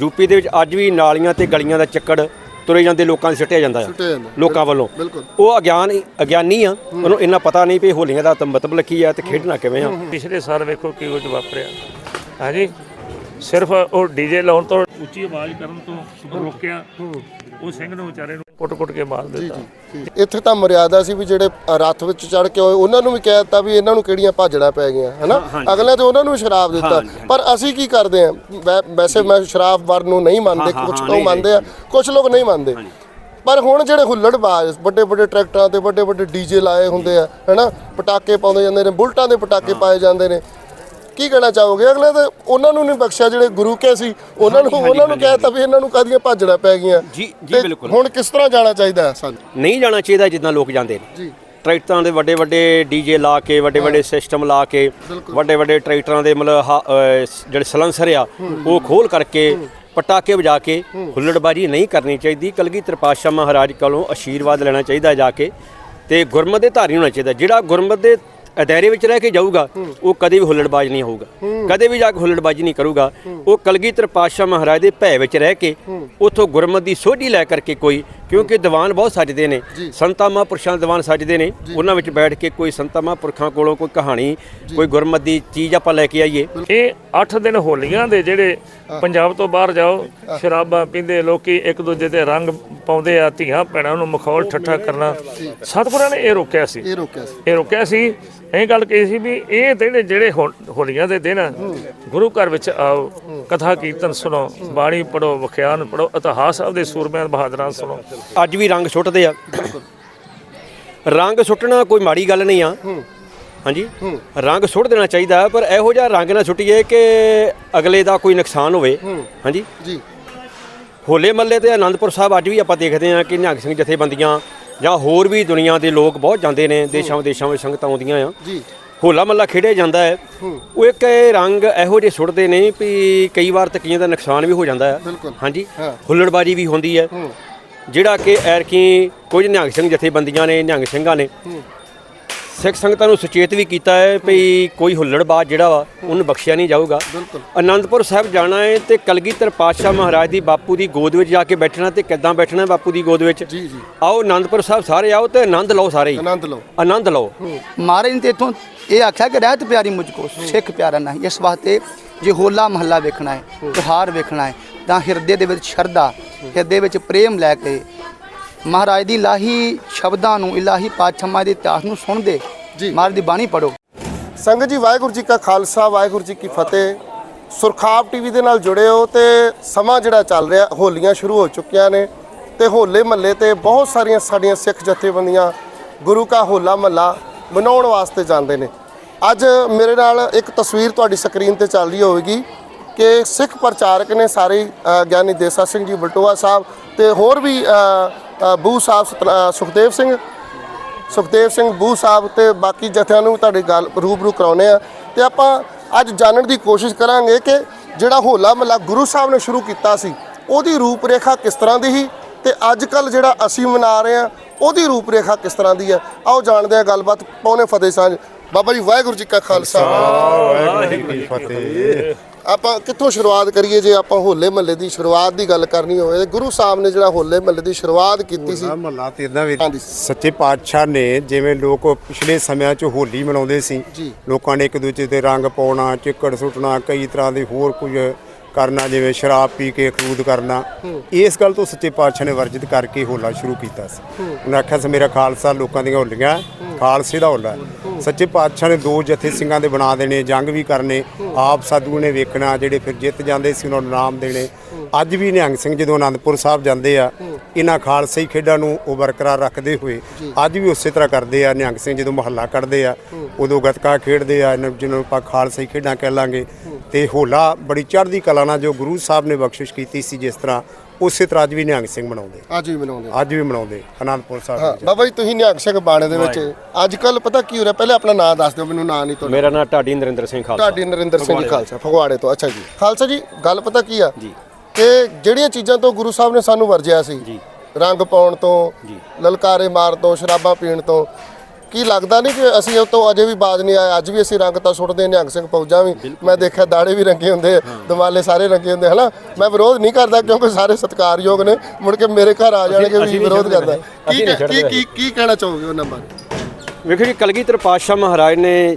UP ਦੇ ਵਿੱਚ ਅੱਜ ਵੀ ਨਾਲੀਆਂ ਤੇ ਗਲੀਆਂ ਦਾ ਚੱਕੜ ਤੁਰੇ ਜਾਂਦੇ ਲੋਕਾਂ ਦੇ ਸਿੱਟਿਆ ਜਾਂਦਾ ਸੁੱਟਿਆ ਆ ਜਾਂਦਾ। ਲੋਕਾਂ ਵੱਲੋਂ। ਬਿਲਕੁਲ। ਉਹ ਅਗਿਆਨ ਅਗਿਆਨੀ ਆ। ਉਹਨੂੰ ਇੰਨਾ ਪਤਾ ਨਹੀਂ ਵੀ ਹੋਲੀਆਂ ਦਾ ਤਾਂ ਮਤਲਬ ਕੀ ਆ ਤੇ ਖੇਡਣਾ ਕਿਵੇਂ ਆ। ਪਿਛਲੇ ਸਾਲ ਵੇਖੋ ਕੀ ਕੁਝ ਵਾਪਰਿਆ। ਹਾਂਜੀ? ਸਿਰਫ ਉਹ ਡੀਜੇ ਲਾਉਣ ਤੋਂ ਉੱਚੀ ਆਵਾਜ਼ ਕਰਨ ਤੋਂ ਰੋਕਿਆ। ਉਹ ਸਿੰਘ ਨੂੰ ਵਿਚਾਰੇ ਨੂੰ ਕੁੱਟ-ਕੁੱਟ ਕੇ ਮਾਰ ਦਿੱਤਾ। ਇੱਥੇ ਤਾਂ ਮਰਿਆਦਾ ਸੀ ਵੀ ਜਿਹੜੇ ਰੱਥ ਵਿੱਚ ਚੜ ਕੇ ਹੋਏ ਉਹਨਾਂ ਨੂੰ ਵੀ ਕਹਿ ਦਿੱਤਾ ਵੀ ਇਹਨਾਂ ਨੂੰ ਕਿਹੜੀਆਂ ਭਾਜੜਾ ਪੈ ਗਈਆਂ ਹਨਾ? ਅਗਲੇ ਤੇ ਉਹਨਾਂ ਨੂੰ ਸ਼ਰਾਬ ਦਿੱਤਾ। ਪਰ ਅਸੀਂ ਕੀ ਕਰਦੇ ਆ ਵੈਸੇ ਮੈਂ ਸ਼ਰਾਬ ਵਰ ਨੂੰ ਨਹੀਂ ਮੰਨਦੇ ਕੁਝ ਲੋਕ ਮੰਨਦੇ ਆ ਕੁਝ ਲੋਕ ਨਹੀਂ ਮੰਨਦੇ। ਪਰ ਹੁਣ ਜਿਹੜੇ ਹੁੱਲੜਬਾਜ਼ ਵੱਡੇ ਵੱਡੇ ਟਰੈਕਟਰਾਂ ਤੇ ਵੱਡੇ ਵੱਡੇ ਡੀਜੇ ਲਾਏ ਹੁੰਦੇ ਆ ਹਨਾ? ਪਟਾਕੇ ਪਾਉਂਦੇ ਜਾਂਦੇ ਨੇ ਬੁਲਟਾਂ ਦੇ ਪਟਾਕੇ ਪਾਏ ਜਾਂਦੇ ਨੇ। ਕੀ ਕਹਿਣਾ ਚਾਹੋਗੇ? ਅਗਲੇ ਤੇ ਉਹਨਾਂ ਨੂੰ ਨਹੀਂ ਬਖਸ਼ਿਆ ਜਿਹੜੇ ਗੁਰੂ ਕੇ ਸੀ ਉਹਨਾਂ ਨੂੰ ਉਹਨਾਂ ਨੂੰ ਕਹਿਤਾ ਵੀ ਇਹਨਾਂ ਨੂੰ ਕਾਦੀਆਂ ਭਾਜੜਾ ਪੈ ਗਈਆਂ। ਜੀ ਜੀ ਬਿਲਕੁਲ। ਹੁਣ ਕਿਸ ਤਰ੍ਹਾਂ ਜਾਣਾ ਚਾਹੀਦਾ ਹੈ ਸਾਨੂੰ? ਨਹੀਂ ਜਾਣਾ ਚਾਹੀਦਾ ਜਿੱਦਾਂ ਲੋਕ ਜਾਂਦੇ ਨੇ। ਜੀ। ਟਰੈਕਟਰਾਂ ਦੇ ਵੱਡੇ ਵੱਡੇ ਡੀਜੇ ਲਾ ਕੇ ਵੱਡੇ ਵੱਡੇ ਸਿਸਟਮ ਲਾ ਕੇ ਵੱਡੇ ਵੱਡੇ ਟਰੈਕਟਰਾਂ ਦੇ ਮਤਲਬ ਹਾ- ਅਹ ਸ- ਜਿਹੜੇ ਸਲੈਂਸਰ ਆ ਉਹ ਖੋਲ ਕਰਕੇ ਪਟਾਕੇ ਵਜਾ ਕੇ ਹੁੱਲੜਬਾਜੀ ਨਹੀਂ ਕਰਨੀ ਚਾਹੀਦੀ। ਕਲਗੀਧਰ ਪਾਤਸ਼ਾਹ ਮਹਾਰਾਜ ਕੋਲੋਂ ਆਸ਼ੀਰਵਾਦ ਲੈਣਾ ਚਾਹੀਦਾ ਜਾ ਕੇ ਤੇ ਗੁਰਮਤ ਦੇ ਧਾਰੀ ਹੋਣਾ ਚਾਹੀਦਾ। ਜਿਹੜਾ ਗੁਰਮਤ ਦੇ ਅਦਾਇਰੇ ਵਿੱਚ ਰਹਿ ਕੇ ਜਾਊਗਾ ਉਹ ਕਦੇ ਵੀ ਹੁੱਲੜਬਾਜ਼ ਨਹੀਂ ਹੋਊਗਾ। ਕਦੇ ਵੀ ਜਾ ਕੇ ਹੁੱਲੜਬਾਜੀ ਨਹੀਂ ਕਰੂਗਾ। ਉਹ ਕਲਗੀਧਰ ਪਾਤਸ਼ਾਹ ਮਹਾਰਾਜ ਦੇ ਭੈ ਵਿੱਚ ਰਹਿ ਕੇ ਉਥੋਂ ਗੁਰਮਤ ਦੀ ਸੋਝੀ ਲੈ ਕਰਕੇ ਕੋਈ ਕਿਉਂਕਿ ਦੀਵਾਨ ਬਹੁਤ ਸੱਜਦੇ ਨੇ। ਸੰਤਾਂ ਮਹਾਂਪੁਰਸ਼ਾਂ ਦੀਵਾਨ ਸੱਜਦੇ ਨੇ। ਉਹਨਾਂ ਵਿੱਚ ਬੈਠ ਕੇ ਕੋਈ ਸੰਤਾਂ ਮਹਾਂਪੁਰਖਾਂ ਕੋਲੋਂ ਕੋਈ ਕਹਾਣੀ ਕੋਈ ਗੁਰਮਤ ਦੀ ਚੀਜ਼ ਆਪਾਂ ਲੈ ਕੇ ਆਈਏ। ਇਹ 8 ਦਿਨ ਹੋਲੀਆਂ ਦੇ ਜਿਹੜੇ ਪੰਜਾਬ ਤੋਂ ਬਾਹਰ ਜਾਓ ਸ਼ਰਾਬਾਂ ਪੀਂਦੇ ਲੋਕੀ ਇੱਕ ਦੂਜੇ ਤੇ ਰੰਗ ਪਾਉਂਦੇ ਆ ਧੀਆਂ ਭੈਣਾਂ ਨੂੰ ਮਖੌਲ ਠੱਠਾ ਕਰਨਾ। ਸਤਿਗੁਰਾਂ ਨੇ ਇਹ ਰੋਕਿਆ ਸੀ। ਇਹ ਰੋਕਿਆ ਸੀ। ਇਹ ਰੋਕਿਆ ਸੀ ਇਹ ਗੱਲ ਕਹੀ ਸੀ ਵੀ ਇਹ ਦਿਨ ਜਿਹੜੇ ਹੋਲੀਆਂ ਦੇ ਦਿਨ ਗੁਰੂ ਘਰ ਵਿੱਚ ਆਓ ਕਥਾ ਕੀਰਤਨ ਸੁਣੋ ਬਾਣੀ ਪੜੋ ਵਿਖਿਆਨ ਪੜੋ ਇਤਿਹਾਸ ਆਪਦੇ ਸੂਰਮਿਆਂ ਬਹਾਦਰਾਂ ਸੁਣੋ। ਅੱਜ ਵੀ ਰੰਗ ਸੁੱਟਦੇ ਆ। ਰੰਗ ਸੁੱਟਣਾ ਕੋਈ ਮਾੜੀ ਗੱਲ ਨਹੀਂ ਆ। ਹਾਂਜੀ? ਰੰਗ ਸੁੱਟ ਦੇਣਾ ਚਾਹੀਦਾ ਪਰ ਇਹੋ ਜਿਹਾ ਰੰਗ ਨਾ ਸੁੱਟੀਏ ਕਿ ਅਗਲੇ ਦਾ ਕੋਈ ਨੁਕਸਾਨ ਹੋਵੇ। ਹਾਂਜੀ? ਜੀ। ਹੋਲੇ ਮੱਲੇ ਤੇ ਆਨੰਦਪੁਰ ਸਾਹਿਬ ਅੱਜ ਵੀ ਆਪਾਂ ਦੇਖਦੇ ਹਾਂ ਕਿ ਨਿਹੰਗ ਸਿੰਘ ਜਥੇਬੰਦੀਆਂ ਜਾਂ ਹੋਰ ਵੀ ਦੁਨੀਆ ਦੇ ਲੋਕ ਬਹੁਤ ਜਾਂਦੇ ਨੇ ਦੇਸ਼ਾਂ ਵਿਦੇਸ਼ਾਂ ਵਿੱਚ ਸੰਗਤਾਂ ਆਉਂਦੀਆਂ ਆ। ਜੀ। ਹੋਲਾ ਮੱਲਾ ਖੇਡਿਆ ਜਾਂਦਾ ਹੈ। ਉਹ ਇੱਕ ਇਹ ਰੰਗ ਇਹੋ ਜਿਹੇ ਸੁੱਟਦੇ ਨੇ ਵੀ ਕਈ ਵਾਰ ਤਕੀਆਂ ਦਾ ਨੁਕਸਾਨ ਵੀ ਹੋ ਜਾਂਦਾ ਹੈ। ਹਾਂਜੀ। ਹੁੱਲੜਬਾਜੀ ਵੀ ਹੁੰਦੀ ਹੈ। ਜਿਹੜਾ ਕਿ ਐਰਕੀ ਕੁਝ ਨਿਹੰਗ ਸਿੰਘ ਜਥੇਬੰਦੀਆਂ ਨੇ ਨਿਹੰਗ ਸਿੰਘਾਂ ਨੇ ਸਿੱਖ ਸੰਗਤਾਂ ਨੂੰ ਸੁਚੇਤ ਵੀ ਕੀਤਾ ਹੈ ਵੀ ਕੋਈ ਹੁੱਲੜਬਾਜ਼ ਜਿਹੜਾ ਵਾ ਉਹਨੂੰ ਬਖਸ਼ਿਆ ਨਹੀਂ ਜਾਊਗਾ। ਬਿਲਕੁਲ। ਆਨੰਦਪੁਰ ਸਾਹਿਬ ਜਾਣਾ ਹੈ ਤੇ ਕਲਗੀਧਰ ਪਾਤਸ਼ਾਹ ਮਹਾਰਾਜ ਦੀ ਬਾਪੂ ਦੀ ਗੋਦ ਵਿੱਚ ਜਾ ਕੇ ਬੈਠਣਾ ਤੇ ਕਿੱਦਾਂ ਬੈਠਣਾ ਬਾਪੂ ਦੀ ਗੋਦ ਵਿੱਚ? ਜੀ ਜੀ। ਆਓ ਆਨੰਦਪੁਰ ਸਾਹਿਬ ਸਾਰੇ ਆਓ ਤੇ ਆਨੰਦ ਲਓ ਸਾਰੇ ਹੀ। ਆਨੰਦ ਲਓ। ਆਨੰਦ ਲਓ। ਮਹਾਰਾਜ ਨੇ ਤੇ ਇਥੋਂ ਇਹ ਆਖਿਆ ਕਿ ਰਹਿਤ ਪਿਆਰੀ ਮੁਝ ਕੋ ਸਿੱਖ ਪਿਆਰਾ ਨਹੀਂ। ਇਸ ਵਾਸਤੇ ਜੇ ਹੋਲਾ ਮਹੱਲਾ ਵੇਖਣਾ ਹੈ ਤਿਉਹਾਰ ਵੇਖਣਾ ਹੈ ਤਾਂ ਹਿਰਦੇ ਦੇ ਵਿੱਚ ਸ਼ਰਧਾ ਹਿਰਦੇ ਵਿੱਚ ਪ੍ਰੇਮ ਲੈ ਕੇ ਮਹਾਰਾਜ ਦੀ ਇਲਾਹੀ ਸ਼ਬਦਾਂ ਨੂੰ ਇਲਾਹੀ ਪਾਤਸ਼ਾਹਾਂ ਦੇ ਇਤਿਹਾਸ ਨੂੰ ਸੁਣਦੇ ਜੀ। ਮਹਾਰਾਜ ਦੀ ਬਾਣੀ ਪੜੋ ਸੰਗਤ ਜੀ ਵਾਹਿਗੁਰੂ ਜੀ ਕਾ ਖਾਲਸਾ ਵਾਹਿਗੁਰੂ ਜੀ ਕੀ ਫਤਿਹ। ਸੁਰਖਾਬ ਟੀਵੀ ਦੇ ਨਾਲ ਜੁੜੇ ਹੋ ਤੇ ਸਮਾਂ ਜਿਹੜਾ ਚੱਲ ਰਿਹਾ ਹੋਲੀਆਂ ਸ਼ੁਰੂ ਹੋ ਚੁੱਕੀਆਂ ਨੇ ਤੇ ਹੋਲੇ ਮਹੱਲੇ ਤੇ ਬਹੁਤ ਸਾਰੀਆਂ ਸਾਡੀਆਂ ਸਿੱਖ ਜਥੇਬੰਦੀਆਂ ਗੁਰੂ ਕਾ ਹੋਲਾ ਮਹੱਲਾ ਮਨਾਉਣ ਵਾਸਤੇ ਜਾਂਦੇ ਨੇ। ਅੱਜ ਮੇਰੇ ਨਾਲ ਇੱਕ ਤਸਵੀਰ ਤੁਹਾਡੀ ਸਕਰੀਨ ਤੇ ਚੱਲ ਰਹੀ ਹੋਵੇਗੀ ਕਿ ਸਿੱਖ ਪ੍ਰਚਾਰਕ ਨੇ ਸਾਰੇ ਗਿਆਨੀ ਦੇਸਾ ਸਿੰਘ ਜੀ ਬਲਟੋਆ ਸਾਹਿਬ ਤੇ ਹੋਰ ਵੀ ਬੂ ਸਾਹਿਬ ਸਤ- ਸੁਖਦੇਵ ਸਿੰਘ। ਸੁਖਦੇਵ ਸਿੰਘ ਬੂ ਸਾਹਿਬ ਤੇ ਬਾਕੀ ਜਥਿਆਂ ਨੂੰ ਤੁਹਾਡੀ ਗੱਲ ਰੂਬਰੂ ਕਰਾਉਨੇ ਆ। ਤੇ ਆਪਾਂ ਅੱਜ ਜਾਣਨ ਦੀ ਕੋਸ਼ਿਸ਼ ਕਰਾਂਗੇ ਕਿ ਜਿਹੜਾ ਹੋਲਾ ਮਹੱਲਾ ਗੁਰੂ ਸਾਹਿਬ ਨੇ ਸ਼ੁਰੂ ਕੀਤਾ ਸੀ, ਉਹਦੀ ਰੂਪਰੇਖਾ ਕਿਸ ਤਰ੍ਹਾਂ ਦੀ ਸੀ ਤੇ ਅੱਜ ਕੱਲ ਜਿਹੜਾ ਅਸੀਂ ਮਨਾ ਰਹੇ ਆ, ਉਹਦੀ ਰੂਪਰੇਖਾ ਕਿਸ ਤਰ੍ਹਾਂ ਦੀ ਹੈ ਆਓ ਜਾਣਦੇ ਆ ਗੱਲਬਾਤ ਪੌਣੇ ਫਤਿਹ ਸਾਂਝ। ਬਾਬਾ ਜੀ, ਵਾਹਿਗੁਰੂ ਜੀ ਕਾ ਖਾਲਸਾ। ਵਾਹਿਗੁਰੂ ਜੀ ਫਤਿਹ। ਆਪਾਂ ਕਿੱਥੋਂ ਸ਼ੁਰੂਆਤ ਕਰੀਏ ਜੇ ਆਪਾਂ ਹੋਲੇ ਮਹੱਲੇ ਦੀ ਸ਼ੁਰੂਆਤ ਦੀ ਗੱਲ ਕਰਨੀ ਹੋਵੇ? ਤੇ ਗੁਰੂ ਸਾਹਿਬ ਨੇ ਜਿਹੜਾ ਹੋਲੇ ਮਹੱਲੇ ਦੀ ਸ਼ੁਰੂਆਤ ਕੀਤੀ ਸੀ। ਮਹੱਲਾ ਤੇ ਇਦਾਂ ਵੀ। ਸੱਚੇ ਪਾਤਸ਼ਾਹ ਨੇ ਜਿਵੇਂ ਲੋਕ ਪਿਛਲੇ ਸਮਿਆਂ 'ਚ ਹੋਲੀ ਮਨਾਉਂਦੇ ਸੀ। ਲੋਕਾਂ ਨੇ ਇੱਕ ਦੂਜੇ ਤੇ ਰੰਗ ਪਾਉਣਾ ਚਿੱਕੜ ਸੁੱਟਣਾ ਕਈ ਤਰ੍ਹਾਂ ਦੇ ਹੋਰ ਕੁਝ ਕਰਨਾ ਜਿਵੇਂ ਸ਼ਰਾਬ ਪੀ ਕੇ ਖਰੂਦ ਕਰਨਾ। ਇਸ ਗੱਲ ਤੋਂ ਸੱਚੇ ਪਾਤਸ਼ਾਹ ਨੇ ਵਰਜਿਤ ਕਰਕੇ ਹੋਲਾ ਸ਼ੁਰੂ ਕੀਤਾ ਸੀ। ਉਹਨਾਂ ਆਖਿਆ ਸੀ ਮੇਰਾ ਖਾਲਸਾ ਲੋਕਾਂ ਦੀਆਂ ਹੋਲੀਆਂ ਖਾਲਸੇ ਦਾ ਹੋਲਾ ਸੱਚੇ ਪਾਤਸ਼ਾਹ ਨੇ ਦੋ ਜਥੇ ਸਿੰਘਾਂ ਦੇ ਬਣਾ ਦੇਣੇ, ਜੰਗ ਵੀ ਕਰਨੇ, ਆਪ ਸਾਧੂ ਨੇ ਵੇਖਣਾ, ਜਿਹੜੇ ਫਿਰ ਜਿੱਤ ਜਾਂਦੇ ਸੀ ਉਹਨਾਂ ਨੂੰ ਨਾਮ ਦੇਣੇ। ਅੱਜ ਵੀ ਨਿਹੰਗ ਸਿੰਘ ਜਦੋਂ ਆਨੰਦਪੁਰ ਸਾਹਿਬ ਜਾਂਦੇ ਆ, ਇਹਨਾਂ ਖਾਲਸਾਈ ਖੇਡਾਂ ਨੂੰ ਉਹ ਬਰਕਰਾਰ ਰੱਖਦੇ ਹੋਏ, ਅੱਜ ਵੀ ਉਸੇ ਤਰ੍ਹਾਂ ਕਰਦੇ ਆ। ਨਿਹੰਗ ਸਿੰਘ ਜਦੋਂ ਮਹੱਲਾ ਕੱਢਦੇ ਆ, ਉਦੋਂ ਗੱਤਕਾ ਖੇਡਦੇ ਆ ਜਿਹਨੂੰ ਆਪਾਂ ਖਾਲਸਾਈ ਖੇਡਾਂ ਕਹਿ ਲਾਂਗੇ ਤੇ ਹੋਲਾ ਬੜੀ ਚੜ੍ਹਦੀ ਕਲਾ ਨਾਲ ਜੋ ਗੁਰੂ ਸਾਹਿਬ ਨੇ ਬਖਸ਼ਿਸ਼ ਕੀਤੀ ਸੀ, ਜਿਸ ਤਰ੍ਹਾਂ ਉਸੇ ਤਰ੍ਹਾਂ ਅੱਜ ਵੀ ਨਿਹੰਗ ਸਿੰਘ ਮਨਾਉਂਦੇ। ਅੱਜ ਵੀ ਮਨਾਉਂਦੇ। ਅੱਜ ਵੀ ਮਨਾਉਂਦੇ ਆਨੰਦਪੁਰ ਸਾਹਿਬ ਹਾਂ ਵਿੱਚ। ਬਾਬਾ ਜੀ ਤੁਸੀਂ ਨਿਹੰਗ ਸਿੰਘ ਬਾਣੇ ਦੇ ਵਿੱਚ ਅੱਜ ਕੱਲ ਪਤਾ ਕੀ ਹੋ ਰਿਹਾ? ਪਹਿਲੇ ਆਪਣਾ ਨਾਮ ਦੱਸ ਦਿਓ ਮੈਨੂੰ ਨਾਂ ਨਹੀਂ ਤੁਹਾਡਾ। ਮੇਰਾ ਨਾਮ ਢਾਡੀ ਨਰਿੰਦਰ ਸਿੰਘ ਖਾਲਸਾ। ਢਾਡੀ ਨਰਿੰਦਰ ਸਿੰਘ ਖਾਲਸਾ ਫਗਵਾੜੇ ਤੋਂ। ਅੱਛਾ ਜੀ। ਖਾਲਸਾ ਜੀ ਗੱਲ ਪਤਾ ਕੀ ਆ? ਜੀ। ਕਿ ਜਿਹੜੀਆਂ ਚੀਜ਼ਾਂ ਤੋਂ ਗੁਰੂ ਸਾਹਿਬ ਨੇ ਸਾਨੂੰ ਵਰਜਿਆ ਸੀ ਜੀ। ਰੰਗ ਪਾਉਣ ਤੋਂ ਜੀ। ਲਲਕਾਰੇ ਮਾਰਨ ਤੋਂ ਸ਼ਰਾਬਾਂ ਪੀਣ ਤੋਂ ਕੀ ਲੱਗਦਾ ਨਹੀਂ ਕਿ ਅਸੀਂ ਉਹ ਤੋਂ ਅਜੇ ਵੀ ਬਾਜ ਨਹੀਂ ਆਇਆ ਅੱਜ ਵੀ ਅਸੀਂ ਰੰਗ ਤਾਂ ਸੁੱਟਦੇ ਨਿਹੰਗ ਸਿੰਘ ਫੌਜਾਂ ਵੀ। ਮੈਂ ਦੇਖਿਆ ਦਾੜੇ ਵੀ ਰੰਗੇ ਹੁੰਦੇ ਦਿਵਾਲੇ ਸਾਰੇ ਰੰਗੇ ਹੁੰਦੇ ਹਨਾ? ਮੈਂ ਵਿਰੋਧ ਨਹੀਂ ਕਰਦਾ ਕਿਉਂਕਿ ਸਾਰੇ ਸਤਿਕਾਰਯੋਗ ਨੇ ਮੁੜ ਕੇ ਮੇਰੇ ਘਰ ਆ ਜਾਣਗੇ ਵੀ ਵਿਰੋਧ ਕਰਦਾ। ਕੀ ਕੀ ਕੀ ਕੀ ਕਹਿਣਾ ਚਾਹੋਗੇ ਉਹਨਾਂ ਬਾਰੇ? ਵੇਖੋ ਜੀ ਕਲਗੀਧਰ ਪਾਤਸ਼ਾਹ ਮਹਾਰਾਜ ਨੇ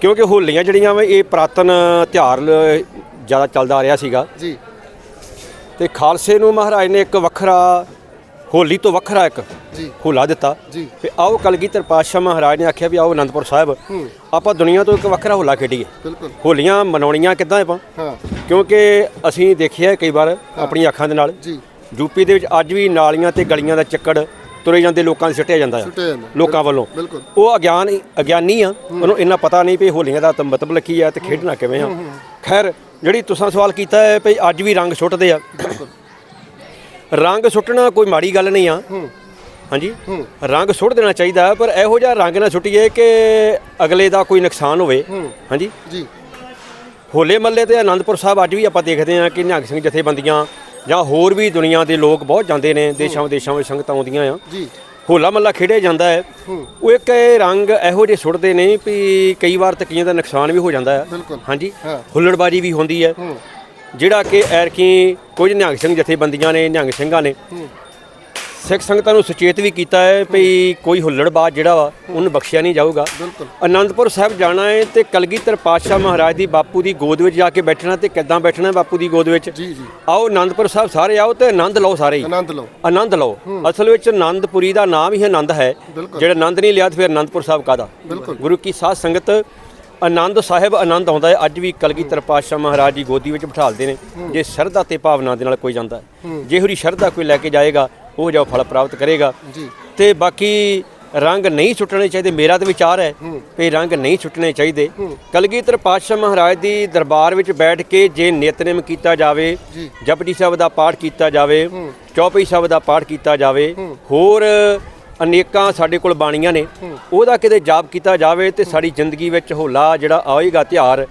ਕਿਉਂਕਿ ਹੋਲੀਆਂ ਜਿਹੜੀਆਂ ਵਾ ਇਹ ਪ੍ਰਾਤਨ ਤਿਉਹਾਰ ਲ- ਜ਼ਿਆਦਾ ਚੱਲਦਾ ਆ ਰਿਹਾ ਸੀਗਾ। ਜੀ। ਤੇ ਖਾਲਸੇ ਨੂੰ ਮਹਾਰਾਜ ਨੇ ਇੱਕ ਵੱਖਰਾ ਹੋਲੀ ਤੋਂ ਵੱਖਰਾ ਇੱਕ ਜੀ। ਹੋਲਾ ਦਿੱਤਾ। ਜੀ। ਤੇ ਆਓ ਕਲਗੀਧਰ ਪਾਤਸ਼ਾਹ ਮਹਾਰਾਜ ਨੇ ਆਖਿਆ ਵੀ ਆਓ ਅਨੰਦਪੁਰ ਸਾਹਿਬ ਆਪਾਂ ਦੁਨੀਆ ਤੋਂ ਇੱਕ ਵੱਖਰਾ ਹੋਲਾ ਖੇਡੀਏ। ਬਿਲਕੁਲ। ਹੋਲੀਆਂ ਮਨਾਉਣੀਆਂ ਕਿੱਦਾਂ ਆਪਾਂ? ਹਾਂ। ਕਿਉਂਕਿ ਅਸੀਂ ਦੇਖਿਆ ਕਈ ਵਾਰ ਆਪਣੀਆਂ ਅੱਖਾਂ ਦੇ ਨਾਲ। ਜੀ। ਯੂਪੀ ਦੇ ਵਿੱਚ ਅੱਜ ਵੀ ਨਾਲੀਆਂ ਤੇ ਗਲੀਆਂ ਦਾ ਚੱਕੜ ਤੁਰੇ ਜਾਂਦੇ ਲੋਕਾਂ ਦੇ ਸਿੱਟਿਆ ਜਾਂਦਾ ਆ। ਲੋਕਾਂ ਵੱਲੋਂ। ਬਿਲਕੁਲ। ਉਹ ਅਗਿਆਨ ਅਗਿਆਨੀ ਆ। ਉਹਨੂੰ ਇੰਨਾ ਪਤਾ ਨਹੀਂ ਵੀ ਹੋਲੀਆਂ ਦਾ ਮਤਲਬ ਕੀ ਆ ਤੇ ਖੇਡਣਾ ਕਿਵੇਂ ਆ। ਖੈਰ ਜਿਹੜੀ ਤੁਸੀਂ ਸਵਾਲ ਕੀਤਾ ਹੈ ਵੀ ਅੱਜ ਵੀ ਰੰਗ ਸੁੱਟਦੇ ਆ। ਰੰਗ ਸੁੱਟਣਾ ਕੋਈ ਮਾੜੀ ਗੱਲ ਨਹੀਂ ਆ। ਹਾਂਜੀ? ਰੰਗ ਸੁੱਟ ਦੇਣਾ ਚਾਹੀਦਾ ਪਰ ਇਹੋ ਜਿਹਾ ਰੰਗ ਨਾ ਸੁੱਟੀਏ ਕਿ ਅਗਲੇ ਦਾ ਕੋਈ ਨੁਕਸਾਨ ਹੋਵੇ। ਹਾਂਜੀ? ਜੀ। ਹੋਲੇ ਮੱਲੇ ਤੇ ਆਨੰਦਪੁਰ ਸਾਹਿਬ ਅੱਜ ਵੀ ਆਪਾਂ ਦੇਖਦੇ ਹਾਂ ਕਿ ਨਿਹੰਗ ਸਿੰਘ ਜਥੇਬੰਦੀਆਂ ਜਾਂ ਹੋਰ ਵੀ ਦੁਨੀਆ ਦੇ ਲੋਕ ਬਹੁਤ ਜਾਂਦੇ ਨੇ ਦੇਸ਼ਾਂ ਵਿਦੇਸ਼ਾਂ ਵਿੱਚ ਸੰਗਤਾਂ ਆਉਂਦੀਆਂ ਆ। ਜੀ। ਹੋਲਾ ਮੱਲਾ ਖੇਡਿਆ ਜਾਂਦਾ ਹੈ। ਉਹ ਇੱਕ ਇਹ ਰੰਗ ਇਹੋ ਜਿਹੇ ਸੁੱਟਦੇ ਨੇ ਵੀ ਕਈ ਵਾਰ ਤਕੀਆਂ ਦਾ ਨੁਕਸਾਨ ਵੀ ਹੋ ਜਾਂਦਾ ਹੈ। ਹਾਂਜੀ। ਹੁੱਲੜਬਾਜੀ ਵੀ ਹੁੰਦੀ ਹੈ। ਜਿਹੜਾ ਕਿ ਐਰਕੀ ਕੁਝ ਨਿਹੰਗ ਸਿੰਘ ਜਥੇਬੰਦੀਆਂ ਨੇ ਨਿਹੰਗ ਸਿੰਘਾਂ ਨੇ ਸਿੱਖ ਸੰਗਤਾਂ ਨੂੰ ਸੁਚੇਤ ਵੀ ਕੀਤਾ ਹੈ ਵੀ ਕੋਈ ਹੁੱਲੜਬਾਜ਼ ਜਿਹੜਾ ਵਾ ਉਹਨੂੰ ਬਖਸ਼ਿਆ ਨਹੀਂ ਜਾਊਗਾ। ਅਨੰਦਪੁਰ ਸਾਹਿਬ ਜਾਣਾ ਹੈ ਤੇ ਕਲਗੀਧਰ ਪਾਤਸ਼ਾਹ ਮਹਾਰਾਜ ਦੀ ਬਾਪੂ ਦੀ ਗੋਦ ਵਿੱਚ ਜਾ ਕੇ ਬੈਠਣਾ ਤੇ ਕਿੱਦਾਂ ਬੈਠਣਾ ਬਾਪੂ ਦੀ ਗੋਦ ਵਿੱਚ? ਜੀ ਜੀ। ਆਓ ਅਨੰਦਪੁਰ ਸਾਹਿਬ ਸਾਰੇ ਆਓ ਤੇ ਆਨੰਦ ਲਓ ਸਾਰੇ ਹੀ। ਆਨੰਦ ਲਓ। ਆਨੰਦ ਲਓ। ਅਸਲ ਵਿੱਚ ਆਨੰਦਪੁਰੀ ਦਾ ਨਾਮ ਹੀ ਆਨੰਦ ਹੈ। ਜਿਹੜਾ ਆਨੰਦ ਨਹੀਂ ਲਿਆ ਤੇ ਫਿਰ ਆਨੰਦਪੁਰ ਸਾਹਿਬ ਕਾਦਾ। ਗੁਰੂ ਕੀ ਸਾਧ ਸੰਗਤ ਆਨੰਦ ਸਾਹਿਬ ਆਨੰਦ ਆਉਂਦਾ ਹੈ। ਅੱਜ ਵੀ ਕਲਗੀਧਰ ਪਾਤਸ਼ਾਹ ਮਹਾਰਾਜ ਦੀ ਗੋਦੀ ਵਿੱਚ ਬਿਠਾਲਦੇ ਨੇ। ਜੇ ਸ਼ਰਧਾ ਤੇ ਭਾਵਨਾ ਦੇ ਨਾਲ ਕੋਈ ਜਾਂਦਾ ਜੇ ਹੋਰੀ ਸ਼ਰਧਾ ਕੋਈ ਲੈ ਕੇ ਜਾਏਗਾ ਉਹ ਜੋ ਫਲ ਪ੍ਰਾਪਤ ਕਰੇਗਾ। ਜੀ। ਤੇ ਬਾਕੀ ਰੰਗ ਨਹੀਂ ਸੁੱਟਣੇ ਚਾਹੀਦੇ। ਮੇਰਾ ਤਾਂ ਵਿਚਾਰ ਹੈ ਵੀ ਰੰਗ ਨਹੀਂ ਸੁੱਟਣੇ ਚਾਹੀਦੇ। ਕਲਗੀਧਰ ਪਾਤਸ਼ਾਹ ਮਹਾਰਾਜ ਦੀ ਦਰਬਾਰ ਵਿੱਚ ਬੈਠ ਕੇ ਜੇ ਨਿਤਨੇਮ ਕੀਤਾ ਜਾਵੇ ਜਪਜੀ ਸਾਹਿਬ ਦਾ ਪਾਠ ਕੀਤਾ ਜਾਵੇ ਚੌਪਈ ਸਾਹਿਬ ਦਾ ਪਾਠ ਕੀਤਾ ਜਾਵੇ ਹੋਰ ਅਨੇਕਾਂ ਸਾਡੇ ਕੋਲ ਬਾਣੀਆਂ ਨੇ। ਉਹਦਾ ਕਿਤੇ ਜਾਪ ਕੀਤਾ ਜਾਵੇ ਤੇ ਸਾਡੀ ਜ਼ਿੰਦਗੀ ਵਿੱਚ ਹੋਲਾ ਜਿਹੜਾ ਆਏਗਾ ਤਿਉਹਾਰ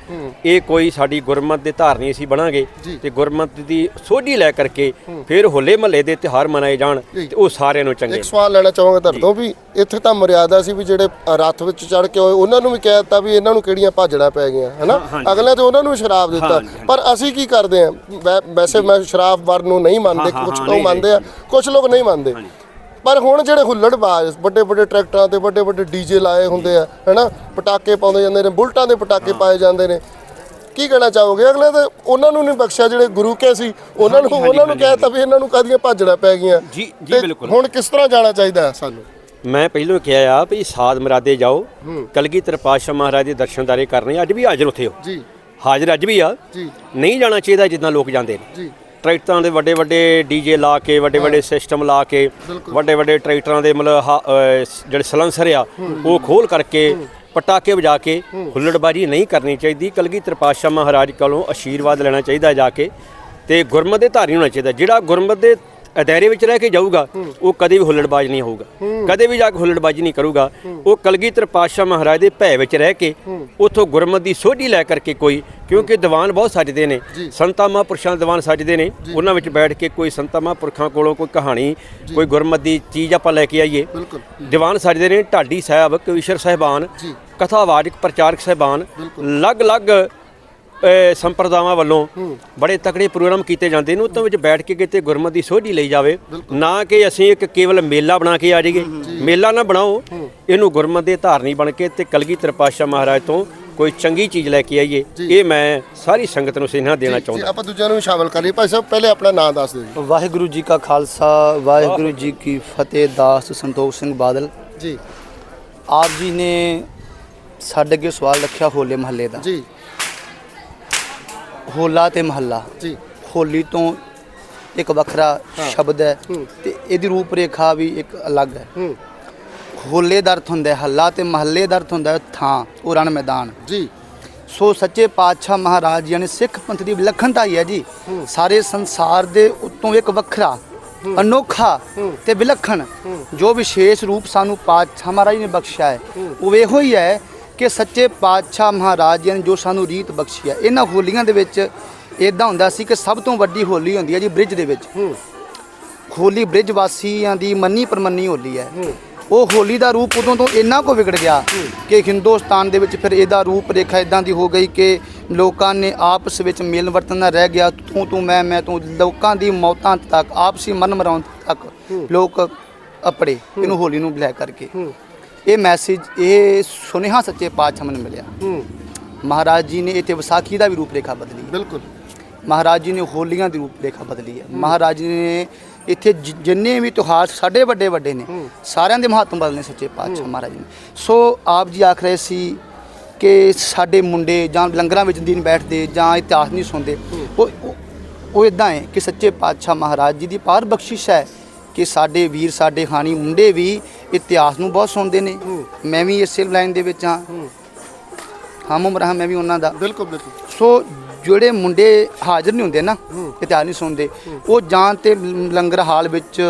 ਇਹ ਕੋਈ ਸਾਡੀ ਗੁਰਮਤ ਦੇ ਧਾਰਨੀ ਅਸੀਂ ਬਣਾਂਗੇ। ਤੇ ਗੁਰਮਤ ਦੀ ਸੋਝੀ ਲੈ ਕਰਕੇ ਫਿਰ ਹੋਲੇ ਮਹੱਲੇ ਦੇ ਤਿਉਹਾਰ ਮਨਾਏ ਜਾਣ ਤੇ ਉਹ ਸਾਰਿਆਂ ਨੂੰ ਚੰਗੇ। ਇੱਕ ਸਵਾਲ ਲੈਣਾ ਚਾਹਾਂਗਾ ਤੁਹਾਡੇ ਤੋਂ ਵੀ ਇੱਥੇ ਤਾਂ ਮਰਿਆਦਾ ਸੀ ਵੀ ਜਿਹੜੇ ਰੱਥ ਵਿੱਚ ਚੜ ਕੇ ਹੋਏ ਉਹਨਾਂ ਨੂੰ ਵੀ ਕਹਿ ਦਿੱਤਾ ਵੀ ਇਹਨਾਂ ਨੂੰ ਕਿਹੜੀਆਂ ਭਾਜੜਾਂ ਪੈ ਗਈਆਂ ਹਨਾ? ਅਗਲੇ ਤੇ ਉਹਨਾਂ ਨੂੰ ਸ਼ਰਾਬ ਦਿੱਤਾ। ਪਰ ਅਸੀਂ ਕੀ ਕਰਦੇ ਆ ਵੈਸੇ ਮੈਂ ਸ਼ਰਾਬ ਵਰ ਨੂੰ ਨਹੀਂ ਮੰਨਦੇ ਕੁਝ ਲੋਕ ਮੰਨਦੇ ਆ ਕੁਝ ਲੋਕ ਨਹੀਂ ਮੰਨਦੇ। ਪਰ ਹੁਣ ਜਿਹੜੇ ਹੁੱਲੜਬਾਜ਼ ਵੱਡੇ ਵੱਡੇ ਟਰੈਕਟਰਾਂ ਤੇ ਵੱਡੇ ਵੱਡੇ ਡੀਜੇ ਲਾਏ ਹੁੰਦੇ ਆ ਹਨਾ? ਪਟਾਕੇ ਪਾਉਂਦੇ ਜਾਂਦੇ ਨੇ ਬੁਲਟਾਂ ਦੇ ਪਟਾਕੇ ਪਾਏ ਜਾਂਦੇ ਨੇ। ਕੀ ਕਹਿਣਾ ਚਾਹੋਗੇ? ਅਗਲੇ ਤੇ ਉਹਨਾਂ ਨੂੰ ਨਹੀਂ ਬਖਸ਼ਿਆ ਜਿਹੜੇ ਗੁਰੂ ਕੇ ਸੀ ਉਹਨਾਂ ਨੂੰ ਉਹਨਾਂ ਨੂੰ ਕਹਿਤਾ ਵੀ ਇਹਨਾਂ ਨੂੰ ਕਾਦੀਆਂ ਭਾਜੜਾਂ ਪੈ ਗਈਆਂ। ਜੀ, ਜੀ, ਬਿਲਕੁਲ। ਹੁਣ ਕਿਸ ਤਰ੍ਹਾਂ ਜਾਣਾ ਚਾਹੀਦਾ ਸਾਨੂੰ? ਮੈਂ ਪਹਿਲਾਂ ਕਿਹਾ ਆ ਵੀ ਸਾਧ ਮਰਾਦੇ ਜਾਓ ਕਲਗੀਧਰ ਪਾਤਸ਼ਾਹ ਮਹਾਰਾਜ ਦੇ ਦਰਸ਼ਨਦਾਰੇ ਕਰਨੇ ਅੱਜ ਵੀ ਹਾਜ਼ਰ ਉੱਥੇ ਹੋ। ਜੀ। ਹਾਜ਼ਰ ਅੱਜ ਵੀ ਆ। ਜੀ। ਨਹੀਂ ਜਾਣਾ ਚਾਹੀਦਾ ਜਿੱਦਾਂ ਲੋਕ ਜਾਂਦੇ ਨੇ। ਜੀ। ਟਰੈਕਟਰਾਂ ਦੇ ਵੱਡੇ ਵੱਡੇ ਡੀਜੇ ਲਾ ਕੇ ਵੱਡੇ ਵੱਡੇ ਸਿਸਟਮ ਲਾ ਕੇ ਵੱਡੇ ਵੱਡੇ ਟਰੈਕਟਰਾਂ ਦੇ ਮਤਲਬ ਜਿਹੜੇ ਸਲੈਂਸਰ ਆ ਉਹ ਖੋਲ ਕਰਕੇ ਪਟਾਕੇ ਵਜਾ ਕੇ ਹੁੱਲੜਬਾਜੀ ਨਹੀਂ ਕਰਨੀ ਚਾਹੀਦੀ। ਕਲਗੀਧਰ ਪਾਤਸ਼ਾਹ ਮਹਾਰਾਜ ਕੋਲੋਂ ਆਸ਼ੀਰਵਾਦ ਲੈਣਾ ਚਾਹੀਦਾ ਜਾ ਕੇ ਤੇ ਗੁਰਮਤ ਦੇ ਧਾਰੀ ਹੋਣਾ ਚਾਹੀਦਾ। ਜਿਹੜਾ ਗੁਰਮਤ ਦੇ ਦਾਇਰੇ ਵਿੱਚ ਰਹਿ ਕੇ ਜਾਊਗਾ ਉਹ ਕਦੇ ਵੀ ਹੁੱਲੜਬਾਜ਼ ਨਹੀਂ ਹੋਊਗਾ। ਕਦੇ ਵੀ ਜਾ ਕੇ ਹੁੱਲੜਬਾਜ਼ੀ ਨਹੀਂ ਕਰੂਗਾ। ਉਹ ਕਲਗੀਧਰ ਪਾਤਸ਼ਾਹ ਮਹਾਰਾਜ ਦੇ ਭੈ ਵਿੱਚ ਰਹਿ ਕੇ ਉਥੋਂ ਗੁਰਮਤ ਦੀ ਸੋਝੀ ਲੈ ਕਰਕੇ ਕੋਈ ਕਿਉਂਕਿ ਦੀਵਾਨ ਬਹੁਤ ਸੱਜਦੇ ਨੇ। ਸੰਤਾਂ ਮਹਾਂਪੁਰਸ਼ਾਂ ਦੀਵਾਨ ਸੱਜਦੇ ਨੇ। ਉਹਨਾਂ ਵਿੱਚ ਬੈਠ ਕੇ ਕੋਈ ਸੰਤਾਂ ਮਹਾਂਪੁਰਖਾਂ ਕੋਲੋਂ ਕੋਈ ਕਹਾਣੀ ਕੋਈ ਗੁਰਮਤ ਦੀ ਚੀਜ਼ ਆਪਾਂ ਲੈ ਕੇ ਆਈਏ। ਦੀਵਾਨ ਸੱਜਦੇ ਨੇ ਢਾਡੀ ਸਾਹਿਬ ਕਵੀਸ਼ਰ ਸਾਹਿਬਾਨ ਕਥਾਵਾਚਕ ਪ੍ਰਚਾਰਕ ਸਾਹਿਬਾਨ ਅਲੱਗ-ਅਲੱਗ ਸੰਪਰਦਾਵਾਂ ਵੱਲੋਂ ਬੜੇ ਤਕੜੇ ਪ੍ਰੋਗਰਾਮ ਕੀਤੇ ਜਾਂਦੇ ਨੇ ਉਤੋਂ ਵਿੱਚ ਬੈਠ ਕੇ ਕਿਤੇ ਗੁਰਮਤ ਦੀ ਸੋਝੀ ਲਈ ਜਾਵੇ। ਨਾ ਕਿ ਅਸੀਂ ਇੱਕ ਕੇਵਲ ਮੇਲਾ ਬਣਾ ਕੇ ਆ ਜਾਈਏ। ਮੇਲਾ ਨਾ ਬਣਾਓ। ਇਹਨੂੰ ਗੁਰਮਤ ਦੇ ਧਾਰਨੀ ਬਣ ਕੇ ਤੇ ਕਲਗੀਧਰ ਪਾਤਸ਼ਾਹ ਮਹਾਰਾਜ ਤੋਂ ਕੋਈ ਚੰਗੀ ਚੀਜ਼ ਲੈ ਕੇ ਆਈਏ। ਇਹ ਮੈਂ ਸਾਰੀ ਸੰਗਤ ਨੂੰ ਸੁਨੇਹਾ ਦੇਣਾ ਚਾਹੁੰਦਾ। ਆਪਾਂ ਦੂਜਿਆਂ ਨੂੰ ਸ਼ਾਮਲ ਕਰ ਲਈਏ। ਭਾਈ ਸਾਹਿਬ ਪਹਿਲੇ ਆਪਣਾ ਨਾਮ ਦੱਸ ਦਿਓ ਵਾਹਿਗੁਰੂ ਜੀ ਕਾ ਖਾਲਸਾ ਵਾਹਿਗੁਰੂ ਜੀ ਕੀ ਫਤਿਹ ਦਾਸ ਸੰਤੋਖ ਸਿੰਘ ਬਾਦਲ। ਜੀ। ਆਪ ਜੀ ਨੇ ਸਾਡੇ ਅੱਗੇ ਸਵਾਲ ਰੱਖਿਆ ਹੋਲੇ ਮਹੱਲੇ ਦਾ। ਜੀ। ਹੋਲਾ ਤੇ ਮਹੱਲਾ। ਜੀ। ਹੋਲੀ ਤੋਂ ਇੱਕ ਵੱਖਰਾ ਸ਼ਬਦ ਹੈ ਤੇ ਇਹਦੀ ਰੂਪ ਰੇਖਾ ਵੀ ਇੱਕ ਅਲੱਗ ਹੈ। ਹੋਲੇ ਦਾ ਅਰਥ ਹੁੰਦਾ ਹੈ ਹੱਲਾ ਤੇ ਮਹੱਲੇ ਦਾ ਅਰਥ ਹੁੰਦਾ ਹੈ ਥਾਂ ਉਹ ਰਣ ਮੈਦਾਨ। ਜੀ। ਸੋ ਸੱਚੇ ਪਾਤਸ਼ਾਹ ਮਹਾਰਾਜ ਜੀ ਨੇ ਸਿੱਖ ਪੰਥ ਦੀ ਵਿਲੱਖਣਤਾ ਹੀ ਹੈ ਜੀ। ਸਾਰੇ ਸੰਸਾਰ ਦੇ ਉੱਤੋਂ ਇੱਕ ਵੱਖਰਾ ਅਨੋਖਾ ਤੇ ਵਿਲੱਖਣ ਜੋ ਵਿਸ਼ੇਸ਼ ਰੂਪ ਸਾਨੂੰ ਪਾਤਸ਼ਾਹ ਮਹਾਰਾਜ ਨੇ ਬਖਸ਼ਿਆ ਹੈ। ਉਹ ਇਹੋ ਹੀ ਹੈ ਕਿ ਸੱਚੇ ਪਾਤਸ਼ਾਹ ਮਹਾਰਾਜ ਜੀ ਨੇ ਜੋ ਸਾਨੂੰ ਰੀਤ ਬਖਸ਼ੀ ਹੈ ਇਹਨਾਂ ਹੋਲੀਆਂ ਦੇ ਵਿੱਚ ਇਦਾਂ ਹੁੰਦਾ ਸੀ ਕਿ ਸਭ ਤੋਂ ਵੱਡੀ ਹੋਲੀ ਹੁੰਦੀ ਹੈ ਜੀ ਬ੍ਰਿਜ ਦੇ ਵਿੱਚ। ਹੋਲੀ ਬ੍ਰਿਜ ਵਾਸੀਆਂ ਦੀ ਮੰਨੀ ਪਰਮੰਨੀ ਹੋਲੀ ਹੈ। ਉਹ ਹੋਲੀ ਦਾ ਰੂਪ ਉਦੋਂ ਤੋਂ ਇੰਨਾ ਕੋ ਵਿਗੜ ਗਿਆ ਕਿ ਹਿੰਦੁਸਤਾਨ ਦੇ ਵਿੱਚ ਫਿਰ ਇਹਦਾ ਰੂਪ ਰੇਖਾ ਇਦਾਂ ਦੀ ਹੋ ਗਈ ਕਿ ਲੋਕਾਂ ਨੇ ਆਪਸ ਵਿੱਚ ਮਿਲਨ ਵਰਤਨ ਨਾ ਰਹਿ ਗਿਆ ਤੂੰ ਤੂੰ ਮੈਂ ਮੈਂ ਤੂੰ ਲੋਕਾਂ ਦੀ ਮੌਤਾਂ ਤੱਕ ਆਪਸੀ ਮਨ ਮਰਾਉਣ ਤੱਕ ਲੋਕ ਅਪੜੇ ਇਹਨੂੰ ਹੋਲੀ ਨੂੰ ਲੈ ਕਰਕੇ। ਇਹ ਮੈਸੇਜ ਇਹ ਸੁਨੇਹਾ ਸੱਚੇ ਪਾਤਸ਼ਾਹ ਨੂੰ ਮਿਲਿਆ। ਹੂੰ। ਮਹਾਰਾਜ ਜੀ ਨੇ ਇੱਥੇ ਵਿਸਾਖੀ ਦਾ ਵੀ ਰੂਪ ਰੇਖਾ ਬਦਲੀ ਹੈ। ਬਿਲਕੁਲ। ਮਹਾਰਾਜ ਜੀ ਨੇ ਹੋਲੀਆਂ ਦੀ ਰੂਪ ਰੇਖਾ ਬਦਲੀ ਹੈ। ਮਹਾਰਾਜ ਜੀ ਨੇ ਇੱਥੇ ਜਿ- ਜਿੰਨੇ ਵੀ ਤਿਉਹਾਰ ਸਾਡੇ ਵੱਡੇ ਵੱਡੇ ਨੇ ਸਾਰਿਆਂ ਦੇ ਮਹੱਤਵ ਬਦਲਨੇ ਸੱਚੇ ਪਾਤਸ਼ਾਹ ਮਹਾਰਾਜ ਜੀ ਨੇ। ਸੋ ਆਪ ਜੀ ਆਖ ਰਹੇ ਸੀ ਕਿ ਸਾਡੇ ਮੁੰਡੇ ਜਾਂ ਲੰਗਰਾਂ ਵਿੱਚ ਦਿਨ ਬੈਠਦੇ ਜਾਂ ਇਤਿਹਾਸ ਨਹੀਂ ਸੁਣਦੇ ਉਹ ਉਹ- ਉਹ ਇਦਾਂ ਹੈ ਕਿ ਸੱਚੇ ਪਾਤਸ਼ਾਹ ਮਹਾਰਾਜ ਜੀ ਦੀ ਪਾਰ ਬਖਸ਼ਿਸ਼ ਹੈ। ਕਿ ਸਾਡੇ ਵੀਰ ਸਾਡੇ ਹਾਣੀ ਮੁੰਡੇ ਵੀ ਇਤਿਹਾਸ ਨੂੰ ਬਹੁਤ ਸੁਣਦੇ ਨੇ। ਮੈਂ ਵੀ ਇਸੇ ਲਾਈਨ ਦੇ ਵਿੱਚ ਹਾਂ। ਹਮ ਉਮਰ ਹਾਂ ਮੈਂ ਵੀ ਉਹਨਾਂ ਦਾ। ਬਿਲਕੁਲ ਬਿਲਕੁਲ। ਸੋ ਜਿਹੜੇ ਮੁੰਡੇ ਹਾਜ਼ਰ ਨਹੀਂ ਹੁੰਦੇ ਨਾ ਇਤਿਹਾਸ ਨਹੀਂ ਸੁਣਦੇ ਉਹ ਜਾਂ ਤੇ ਲੰਗਰ ਹਾਲ ਵਿੱਚ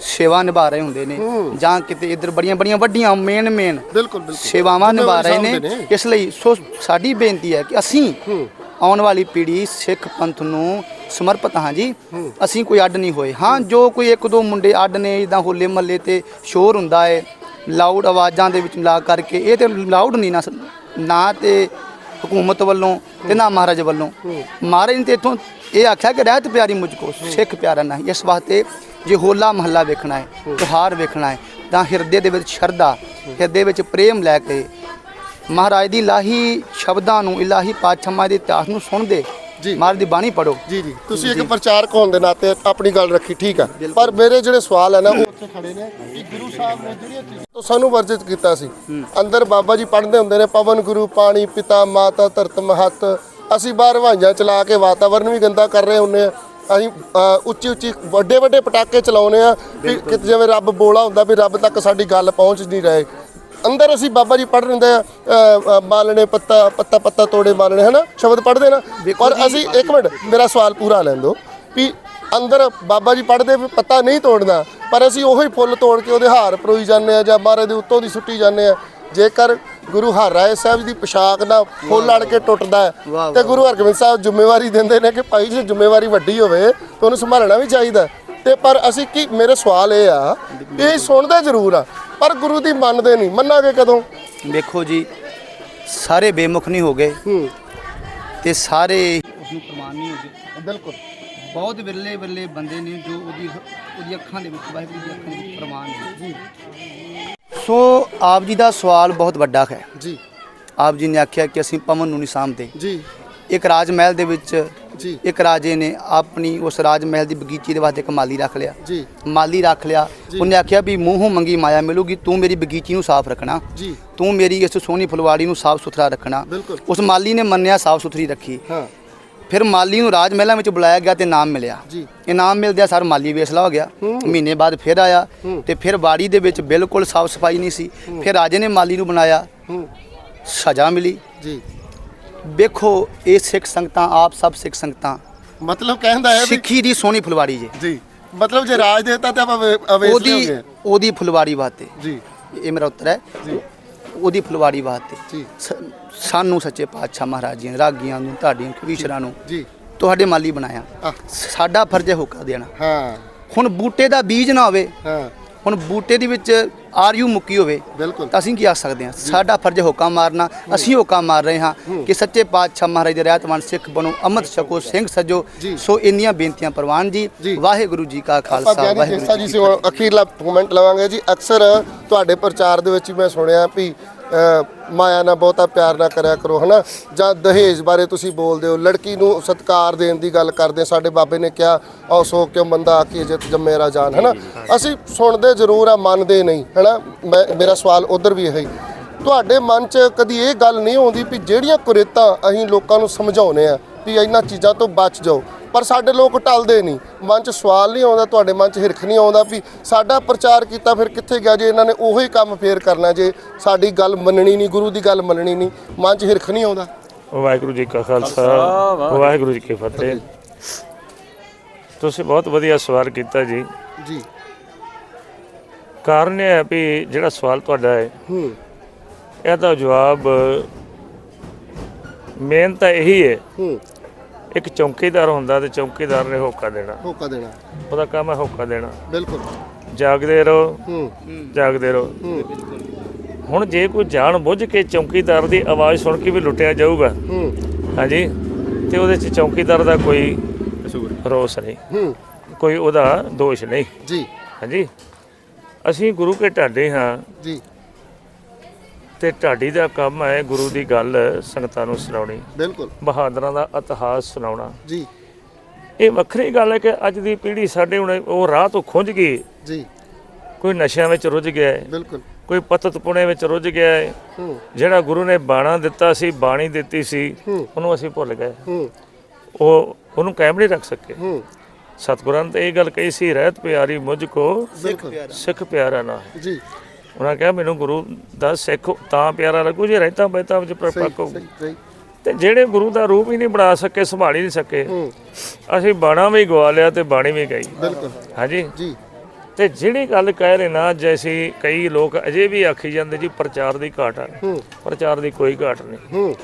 ਸੇਵਾ ਨਿਭਾ ਰਹੇ ਹੁੰਦੇ ਨੇ ਜਾਂ ਕਿਤੇ ਇੱਧਰ ਬੜੀਆਂ ਬੜੀਆਂ ਵੱਡੀਆਂ ਮੇਨ ਮੇਨ ਬਿਲਕੁਲ ਬਿਲਕੁਲ। ਸੇਵਾਵਾਂ ਨਿਭਾ ਰਹੇ ਨੇ। ਇਸ ਲਈ ਸੋ ਸਾਡੀ ਬੇਨਤੀ ਹੈ ਕਿ ਅਸੀਂ ਆਉਣ ਵਾਲੀ ਪੀੜ੍ਹੀ ਸਿੱਖ ਪੰਥ ਨੂੰ ਸਮਰਪਿਤ ਹਾਂ ਜੀ। ਅਸੀਂ ਕੋਈ ਅੱਡ ਨਹੀਂ ਹੋਏ। ਹਾਂ ਜੋ ਕੋਈ ਇੱਕ ਦੋ ਮੁੰਡੇ ਅੱਡ ਨੇ ਜਿੱਦਾਂ ਹੋਲੇ ਮਹੱਲੇ ਤੇ ਸ਼ੋਰ ਹੁੰਦਾ ਹੈ ਲਾਊਡ ਆਵਾਜ਼ਾਂ ਦੇ ਵਿੱਚ ਮਿਲਾ ਕਰਕੇ ਇਹ ਤੇ ਲਾਊਡ ਨਹੀਂ ਨਾ ਨਾ ਤੇ ਹਕੂਮਤ ਵੱਲੋਂ ਤੇ ਨਾ ਮਹਾਰਾਜ ਵੱਲੋਂ। ਮਹਾਰਾਜ ਨੇ ਤੇ ਇਥੋਂ ਇਹ ਆਖਿਆ ਕਿ ਰਹਿਤ ਪਿਆਰੀ ਮੁਝ ਕੋ ਸਿੱਖ ਪਿਆਰਾ ਨਹੀਂ। ਇਸ ਵਾਸਤੇ ਜੇ ਹੋਲਾ ਮਹੱਲਾ ਵੇਖਣਾ ਹੈ ਤਿਉਹਾਰ ਵੇਖਣਾ ਹੈ ਤਾਂ ਹਿਰਦੇ ਦੇ ਵਿੱਚ ਸ਼ਰਧਾ ਹਿਰਦੇ ਵਿੱਚ ਪ੍ਰੇਮ ਲੈ ਕੇ ਮਹਾਰਾਜ ਦੀ ਇਲਾਹੀ ਸ਼ਬਦਾਂ ਨੂੰ ਇਲਾਹੀ ਪਾਤਸ਼ਾਹਾਂ ਦੇ ਇਤਿਹਾਸ ਨੂੰ ਸੁਣਦੇ ਜੀ। ਮਹਾਰਾਜ ਦੀ ਬਾਣੀ ਪੜੋ। ਜੀ ਜੀ। ਤੁਸੀਂ ਇੱਕ ਪ੍ਰਚਾਰਕ ਹੋਣ ਦੇ ਨਾਤੇ ਆਪਣੀ ਗੱਲ ਰੱਖੀ ਠੀਕ ਆ। ਪਰ ਮੇਰੇ ਜਿਹੜੇ ਸਵਾਲ ਹੈ ਨਾ ਉਹ ਉੱਥੇ ਖੜੇ ਨੇ ਕਿ ਗੁਰੂ ਸਾਹਿਬ ਨੇ ਜਿਹੜੀਆਂ ਚੀਜ਼ਾਂ ਤੋਂ ਸਾਨੂੰ ਵਰਜਿਤ ਕੀਤਾ ਸੀ ਅੰਦਰ ਬਾਬਾ ਜੀ ਪੜ੍ਹਦੇ ਹੁੰਦੇ ਨੇ ਪਵਨ ਗੁਰੂ ਪਾਣੀ ਪਿਤਾ ਮਾਤਾ ਧਰਤ ਮਹਤ। ਅਸੀਂ ਬਾਹਰ ਹਵਾਈਆਂ ਚਲਾ ਕੇ ਵਾਤਾਵਰਨ ਵੀ ਗੰਦਾ ਕਰ ਰਹੇ ਹੁੰਨੇ ਆ ਅਸੀਂ ਉੱਚੀ ਉੱਚੀ ਵੱਡੇ ਵੱਡੇ ਪਟਾਕੇ ਚਲਾਉਨੇ ਆ ਕਿਤੇ ਜਿਵੇਂ ਰੱਬ ਬੋਲਾ ਹੁੰਦਾ ਵੀ ਰੱਬ ਤੱਕ ਸਾਡੀ ਗੱਲ ਪਹੁੰਚ ਨਹੀਂ ਰਹੇ। ਅੰਦਰ ਅਸੀਂ ਬਾਬਾ ਜੀ ਪੜ੍ਹ ਰਹਿੰਦੇ ਆ ਅ, ਮਾਲਣੇ ਪੱਤਾ ਪੱਤਾ ਪੱਤਾ ਤੋੜੇ ਮਾਲਣੇ ਹਨਾ? ਸ਼ਬਦ ਪੜ੍ਹਦੇ ਨਾ? ਪਰ ਅਸੀਂ ਇੱਕ ਮਿੰਟ ਮੇਰਾ ਸਵਾਲ ਪੂਰਾ ਲੈਣ ਦਿਓ ਵੀ ਅੰਦਰ ਬਾਬਾ ਜੀ ਪੜ੍ਹਦੇ ਵੀ ਪੱਤਾ ਨਹੀਂ ਤੋੜਨਾ ਪਰ ਅਸੀਂ ਉਹੀ ਫੁੱਲ ਤੋੜ ਕੇ ਉਹਦੇ ਹਾਰ ਪਰੋਈ ਜਾਂਦੇ ਆ ਜਾਂ ਮਹਾਰਾਜ ਦੇ ਉੱਤੋਂ ਦੀ ਸੁੱਟੀ ਜਾਂਦੇ ਆ। ਜੇਕਰ ਗੁਰੂ ਹਰਰਾਏ ਸਾਹਿਬ ਦੀ ਪੋਸ਼ਾਕ ਦਾ ਫੁੱਲ ਅੜ ਕੇ ਟੁੱਟਦਾ ਹੈ, ਤੇ ਗੁਰੂ ਹਰਗੋਬਿੰਦ ਸਾਹਿਬ ਜ਼ਿੰਮੇਵਾਰੀ ਦਿੰਦੇ ਨੇ ਕਿ ਭਾਈ ਜੇ ਜ਼ਿੰਮੇਵਾਰੀ ਵੱਡੀ ਹੋਵੇ ਤਾਂ ਉਹਨੂੰ ਸੰਭਾਲਣਾ ਵੀ ਚਾਹੀਦਾ ਤੇ ਪਰ ਅਸੀਂ ਕੀ ਮੇਰੇ ਸਵਾਲ ਇਹ ਆ ਇਹ ਸੁਣਦੇ ਜ਼ਰੂਰ ਆ ਪਰ ਗੁਰੂ ਦੀ ਮੰਨਦੇ ਨਹੀਂ। ਮੰਨਾਂਗੇ ਕਦੋਂ? ਵੇਖੋ ਜੀ ਸਾਰੇ ਬੇਮੁਖ ਨਹੀਂ ਹੋ ਗਏ। ਹੂੰ। ਤੇ ਸਾਰੇ ਉਸ ਨੂੰ ਪ੍ਰਮਾਣ ਨਹੀਂ ਹੋ ਗਏ। ਬਿਲਕੁਲ। ਬਹੁਤ ਵਿਰਲੇ ਵਿਰਲੇ ਬੰਦੇ ਨੇ ਜੋ ਉਹਦੀ ਉਹਦੀ ਅੱਖਾਂ ਦੇ ਵਿੱਚ ਵਾਹਿਗੁਰੂ ਦੀ ਅੱਖਾਂ ਦੇ ਵਿੱਚ ਪ੍ਰਮਾਣ ਨੇ। ਸੋ ਆਪ ਜੀ ਦਾ ਸਵਾਲ ਬਹੁਤ ਵੱਡਾ ਹੈ। ਜੀ। ਆਪ ਜੀ ਨੇ ਆਖਿਆ ਕਿ ਅਸੀਂ ਪਵਨ ਨੂੰ ਨਹੀਂ ਸਾਂਭਦੇ। ਜੀ। ਇੱਕ ਰਾਜ ਮਹਿਲ ਦੇ ਵਿੱਚ ਜੀ। ਇੱਕ ਰਾਜੇ ਨੇ ਆਪਣੀ ਉਸ ਰਾਜ ਮਹਿਲ ਦੀ ਬਗੀਚੀ ਦੇ ਵਾਸਤੇ ਇੱਕ ਮਾਲੀ ਰੱਖ ਲਿਆ। ਜੀ। ਮਾਲੀ ਰੱਖ ਲਿਆ। ਉਹਨੇ ਆਖਿਆ ਵੀ ਮੂੰਹੋਂ ਮੰਗੀ ਮਾਇਆ ਮਿਲੂਗੀ ਤੂੰ ਮੇਰੀ ਬਗੀਚੀ ਨੂੰ ਸਾਫ਼ ਰੱਖਣਾ। ਜੀ। ਤੂੰ ਮੇਰੀ ਇਸ ਸੋਹਣੀ ਫੁਲਵਾੜੀ ਨੂੰ ਸਾਫ਼ ਸੁਥਰਾ ਰੱਖਣਾ। ਉਸ ਮਾਲੀ ਨੇ ਮੰਨਿਆ ਸਾਫ਼ ਸੁਥਰੀ ਰੱਖੀ। ਹਾਂ। ਫਿਰ ਮਾਲੀ ਨੂੰ ਰਾਜ ਮਹਿਲਾਂ ਵਿੱਚ ਬੁਲਾਇਆ ਗਿਆ ਤੇ ਇਨਾਮ ਮਿਲਿਆ। ਜੀ। ਇਨਾਮ ਮਿਲਦਿਆ ਸਰ ਮਾਲੀ ਵੇਸਲਾ ਹੋ ਗਿਆ। ਮਹੀਨੇ ਬਾਅਦ ਫਿਰ ਆਇਆ ਤੇ ਫਿਰ ਬਾੜੀ ਦੇ ਵਿੱਚ ਬਿਲਕੁਲ ਸਾਫ਼ ਸਫ਼ਾਈ ਨਹੀਂ ਸੀ। ਫਿਰ ਰਾਜੇ ਨੇ ਮਾਲੀ ਨੂੰ ਬਣਾਇਆ। ਸਜ਼ਾ ਮਿਲੀ। ਜੀ। ਵੇਖੋ ਇਹ ਸਿੱਖ ਸੰਗਤਾਂ ਆਪ ਸਭ ਸਿੱਖ ਸੰਗਤਾਂ। ਮਤਲਬ ਕਹਿੰਦਾ ਹੈ ਵੀ ਸਿੱਖੀ ਦੀ ਸੋਹਣੀ ਫੁਲਵਾੜੀ ਜੇ। ਜੀ ਮਤਲਬ ਜੇ ਰਾਜ ਦੇਤਾ ਤਾਂ ਆਪਾਂ ਹੋ ਉਹਦੀ ਉਹਦੀ ਫੁਲਵਾੜੀ ਵਾਸਤੇ। ਜੀ। ਇਹ ਮੇਰਾ ਉੱਤਰ ਹੈ। ਜੀ। ਉਹਦੀ ਫੁਲਵਾੜੀ ਵਾਸਤੇ। ਜੀ। ਸ- ਸਾਨੂੰ ਸੱਚੇ ਪਾਤਸ਼ਾਹ ਮਹਾਰਾਜ ਜੀ ਨੇ ਰਾਗੀਆਂ ਨੂੰ ਢਾਡੀਆਂ ਕਵੀਸ਼ਰਾਂ ਨੂੰ ਜੀ। ਤੁਹਾਡੇ ਮਾਲੀ ਬਣਾਇਆ। ਆਹ, ਸਾਡਾ ਫਰਜ਼ ਹੈ ਹੋਕਾ ਦੇਣਾ। ਹਾਂ। ਹੁਣ ਬੂਟੇ ਦਾ ਬੀਜ ਨਾ ਹੋਵੇ। ਹਾਂ। ਹੁਣ ਬੂਟੇ ਦੇ ਵਿੱਚ ਆਰ ਯੂ ਮੁੱਕੀ ਹੋਵੇ ਬਿਲਕੁਲ। ਤਾਂ ਅਸੀਂ ਕੀ ਆਖ ਸਕਦੇ ਹਾਂ? ਸਾਡਾ ਫਰਜ਼ ਹੈ ਹੋਕਾ ਮਾਰਨਾ ਅਸੀਂ ਹੋਕਾ ਮਾਰ ਰਹੇ ਹਾਂ ਕਿ ਸੱਚੇ ਪਾਤਸ਼ਾਹ ਮਹਾਰਾਜ ਦੇ ਰਹਿਤਵਾਨ ਸਿੱਖ ਬਣੋ ਅੰਮ੍ਰਿਤ ਛਕੋ ਸਿੰਘ ਸਜੋ। ਸੋ ਇੰਨੀਆਂ ਬੇਨਤੀਆਂ ਪ੍ਰਵਾਨ ਜੀ। ਵਾਹਿਗੁਰੂ ਜੀ ਕਾ ਖਾਲਸਾ ਵਾਹਿਗੁਰੂ ਜੀ ਕੀ ਸੇ ਹੁਣ ਅਖੀਰਲਾ ਕਮੈਂਟ ਲਵਾਂਗੇ ਜੀ। ਅਕਸਰ ਤੁਹਾਡੇ ਪ੍ਰਚਾਰ ਦੇ ਵਿੱਚ ਮੈਂ ਸੁਣਿਆ ਵੀ ਮਾਇਆ ਨਾਲ ਬਹੁਤਾ ਪਿਆਰ ਨਾ ਕਰਿਆ ਕਰੋ, ਹਨਾ? ਜਾਂ ਦਹੇਜ ਬਾਰੇ ਤੁਸੀਂ ਬੋਲਦੇ ਹੋ, ਲੜਕੀ ਨੂੰ ਸਤਕਾਰ ਦੇਣ ਦੀ ਗੱਲ ਕਰਦੇ ਸਾਡੇ ਬਾਬੇ ਨੇ ਕਿਹਾ ਔ ਸੋ ਕਿਉ ਮੰਦਾ ਆਖੀ ਜਿਤ ਜੰਮੇ ਰਾ ਜਾਨ, ਹਨਾ? ਅਸੀਂ ਸੁਣਦੇ ਜ਼ਰੂਰ ਆ, ਮੰਨਦੇ ਨਹੀਂ, ਹਨਾ? ਮੈਂ, ਮੇਰਾ ਸਵਾਲ ਉਧਰ ਵੀ ਇਹ। ਤੁਹਾਡੇ ਮਨ 'ਚ ਕਦੀ ਇਹ ਗੱਲ ਨਹੀਂ ਆਉਂਦੀ ਵੀ ਜਿਹੜੀਆਂ ਕੁਰੇਤਾਂ ਅਸੀਂ ਲੋਕਾਂ ਨੂੰ ਸਮਝਾਉਨੇ ਆ ਵੀ ਇਹਨਾਂ ਚੀਜ਼ਾਂ ਤੋਂ ਬਚ ਜਾਓ ਪਰ ਸਾਡੇ ਲੋਕ ਟਲਦੇ ਨਹੀਂ। ਮਨ 'ਚ ਸਵਾਲ ਨਹੀਂ ਆਉਂਦਾ ਤੁਹਾਡੇ ਮਨ 'ਚ ਹਿਰਖ ਨਹੀਂ ਆਉਂਦਾ ਵੀ ਸਾਡਾ ਪ੍ਰਚਾਰ ਕੀਤਾ ਫਿਰ ਕਿੱਥੇ ਗਿਆ ਜੇ ਇਹਨਾਂ ਨੇ ਉਹੀ ਕੰਮ ਫੇਰ ਕਰਨਾ ਜੇ ਸਾਡੀ ਗੱਲ ਮੰਨਣੀ ਨਹੀਂ ਗੁਰੂ ਦੀ ਗੱਲ ਮੰਨਣੀ ਨਹੀਂ ਮਨ 'ਚ ਹਿਰਖ ਨਹੀਂ ਆਉਂਦਾ। ਵਾਹਿਗੁਰੂ ਜੀ ਕਾ ਖਾਲਸਾ ਵਾਹਿਗੁਰੂ ਜੀ ਕੀ ਫਤਿਹ। ਤੁਸੀਂ ਬਹੁਤ ਵਧੀਆ ਸਵਾਲ ਕੀਤਾ ਜੀ। ਜੀ। ਕਾਰਨ ਇਹ ਹੈ ਵੀ ਜਿਹੜਾ ਸਵਾਲ ਤੁਹਾਡਾ ਹੈ ਹੂੰ। ਇਹਦਾ ਜਵਾਬ ਮੇਨ ਤਾਂ ਇਹੀ ਹੈ। ਹੂੰ। ਇੱਕ ਚੌਕੀਦਾਰ ਹੁੰਦਾ ਤੇ ਚੌਕੀਦਾਰ ਨੇ ਹੋਕਾ ਦੇਣਾ। ਹੋਕਾ ਦੇਣਾ। ਉਹਦਾ ਕੰਮ ਹੈ ਹੋਕਾ ਦੇਣਾ। ਬਿਲਕੁਲ। ਜਾਗਦੇ ਰਹੋ। ਹੂੰ। ਜਾਗਦੇ ਰਹੋ। ਹੁਣ ਜੇ ਕੋਈ ਜਾਣ ਬੁੱਝ ਕੇ ਚੌਕੀਦਾਰ ਦੀ ਆਵਾਜ਼ ਸੁਣ ਕੇ ਵੀ ਲੁੱਟਿਆ ਜਾਊਗਾ ਹੂੰ। ਹਾਂਜੀ ਤੇ ਉਹਦੇ ਚ ਚੌਕੀਦਾਰ ਦਾ ਕੋਈ ਰੋਸ ਨਹੀਂ। ਹੂੰ। ਕੋਈ ਉਹਦਾ ਦੋਸ਼ ਨਹੀਂ। ਜੀ। ਹਾਂਜੀ। ਅਸੀਂ ਗੁਰੂ ਕੇ ਢਾਡੇ ਹਾਂ। ਜੀ। ਤੇ ਢਾਡੀ ਦਾ ਕੰਮ ਹੈ ਗੁਰੂ ਦੀ ਗੱਲ ਸੰਗਤਾਂ ਨੂੰ ਸੁਣਾਉਣੀ। ਬਿਲਕੁਲ। ਬਹਾਦਰਾਂ ਦਾ ਇਤਿਹਾਸ ਸੁਣਾਉਣਾ। ਜੀ। ਇਹ ਵੱਖਰੀ ਗੱਲ ਹੈ ਕਿ ਅੱਜ ਦੀ ਪੀੜ੍ਹੀ ਸਾਡੇ ਹੁਣ ਉਹ ਰਾਹ ਤੋਂ ਖੁੰਝ ਗਈ। ਜੀ। ਕੋਈ ਨਸ਼ਿਆਂ ਵਿੱਚ ਰੁੱਝ ਗਿਆ ਹੈ। ਬਿਲਕੁਲ। ਕੋਈ ਪਤਤ ਪੁਣੇ ਵਿੱਚ ਰੁੱਝ ਗਿਆ ਹੈ। ਜਿਹੜਾ ਗੁਰੂ ਨੇ ਬਾਣਾ ਦਿੱਤਾ ਸੀ ਬਾਣੀ ਦਿੱਤੀ ਸੀ। ਉਹਨੂੰ ਅਸੀਂ ਭੁੱਲ ਗਏ। ਉਹ ਉਹਨੂੰ ਕਾਇਮ ਨਹੀਂ ਰੱਖ ਸਕੇ। ਸਤਿਗੁਰਾਂ ਨੇ ਇਹ ਗੱਲ ਕਹੀ ਸੀ ਰਹਿਤ ਪਿਆਰੀ ਮੁਝ ਕੋ ਸਿੱਖ ਪਿਆਰਾ ਨਾ। ਜੀ। ਉਹਨਾਂ ਕਿਹਾ ਮੈਨੂੰ ਗੁਰੂ ਦਾ ਸਿੱਖ ਤਾਂ ਪਿਆਰਾ ਲੱਗੂ ਜੇ ਰਹਿਤਾ ਬੈਤਾ ਵਿੱਚ ਪ੍ਰਪੱਕ ਹੋਊ। ਤੇ ਜਿਹੜੇ ਗੁਰੂ ਦਾ ਰੂਪ ਹੀ ਨਹੀਂ ਬਣਾ ਸਕੇ ਸੰਭਾਲ ਹੀ ਨਹੀਂ ਸਕੇ ਅਸੀਂ ਬਾਣਾ ਵੀ ਗਵਾ ਲਿਆ ਤੇ ਬਾਣੀ ਵੀ ਗਈ। ਬਿਲਕੁਲ। ਹਾਂਜੀ? ਜੀ। ਤੇ ਜਿਹੜੀ ਗੱਲ ਕਹਿ ਰਹੇ ਨਾ ਜੈਸੀ ਕਈ ਲੋਕ ਅਜੇ ਵੀ ਆਖੀ ਜਾਂਦੇ ਜੀ ਪ੍ਰਚਾਰ ਦੀ ਘਾਟ ਹੂੰ। ਪ੍ਰਚਾਰ ਦੀ ਕੋਈ ਘਾਟ ਨਹੀਂ।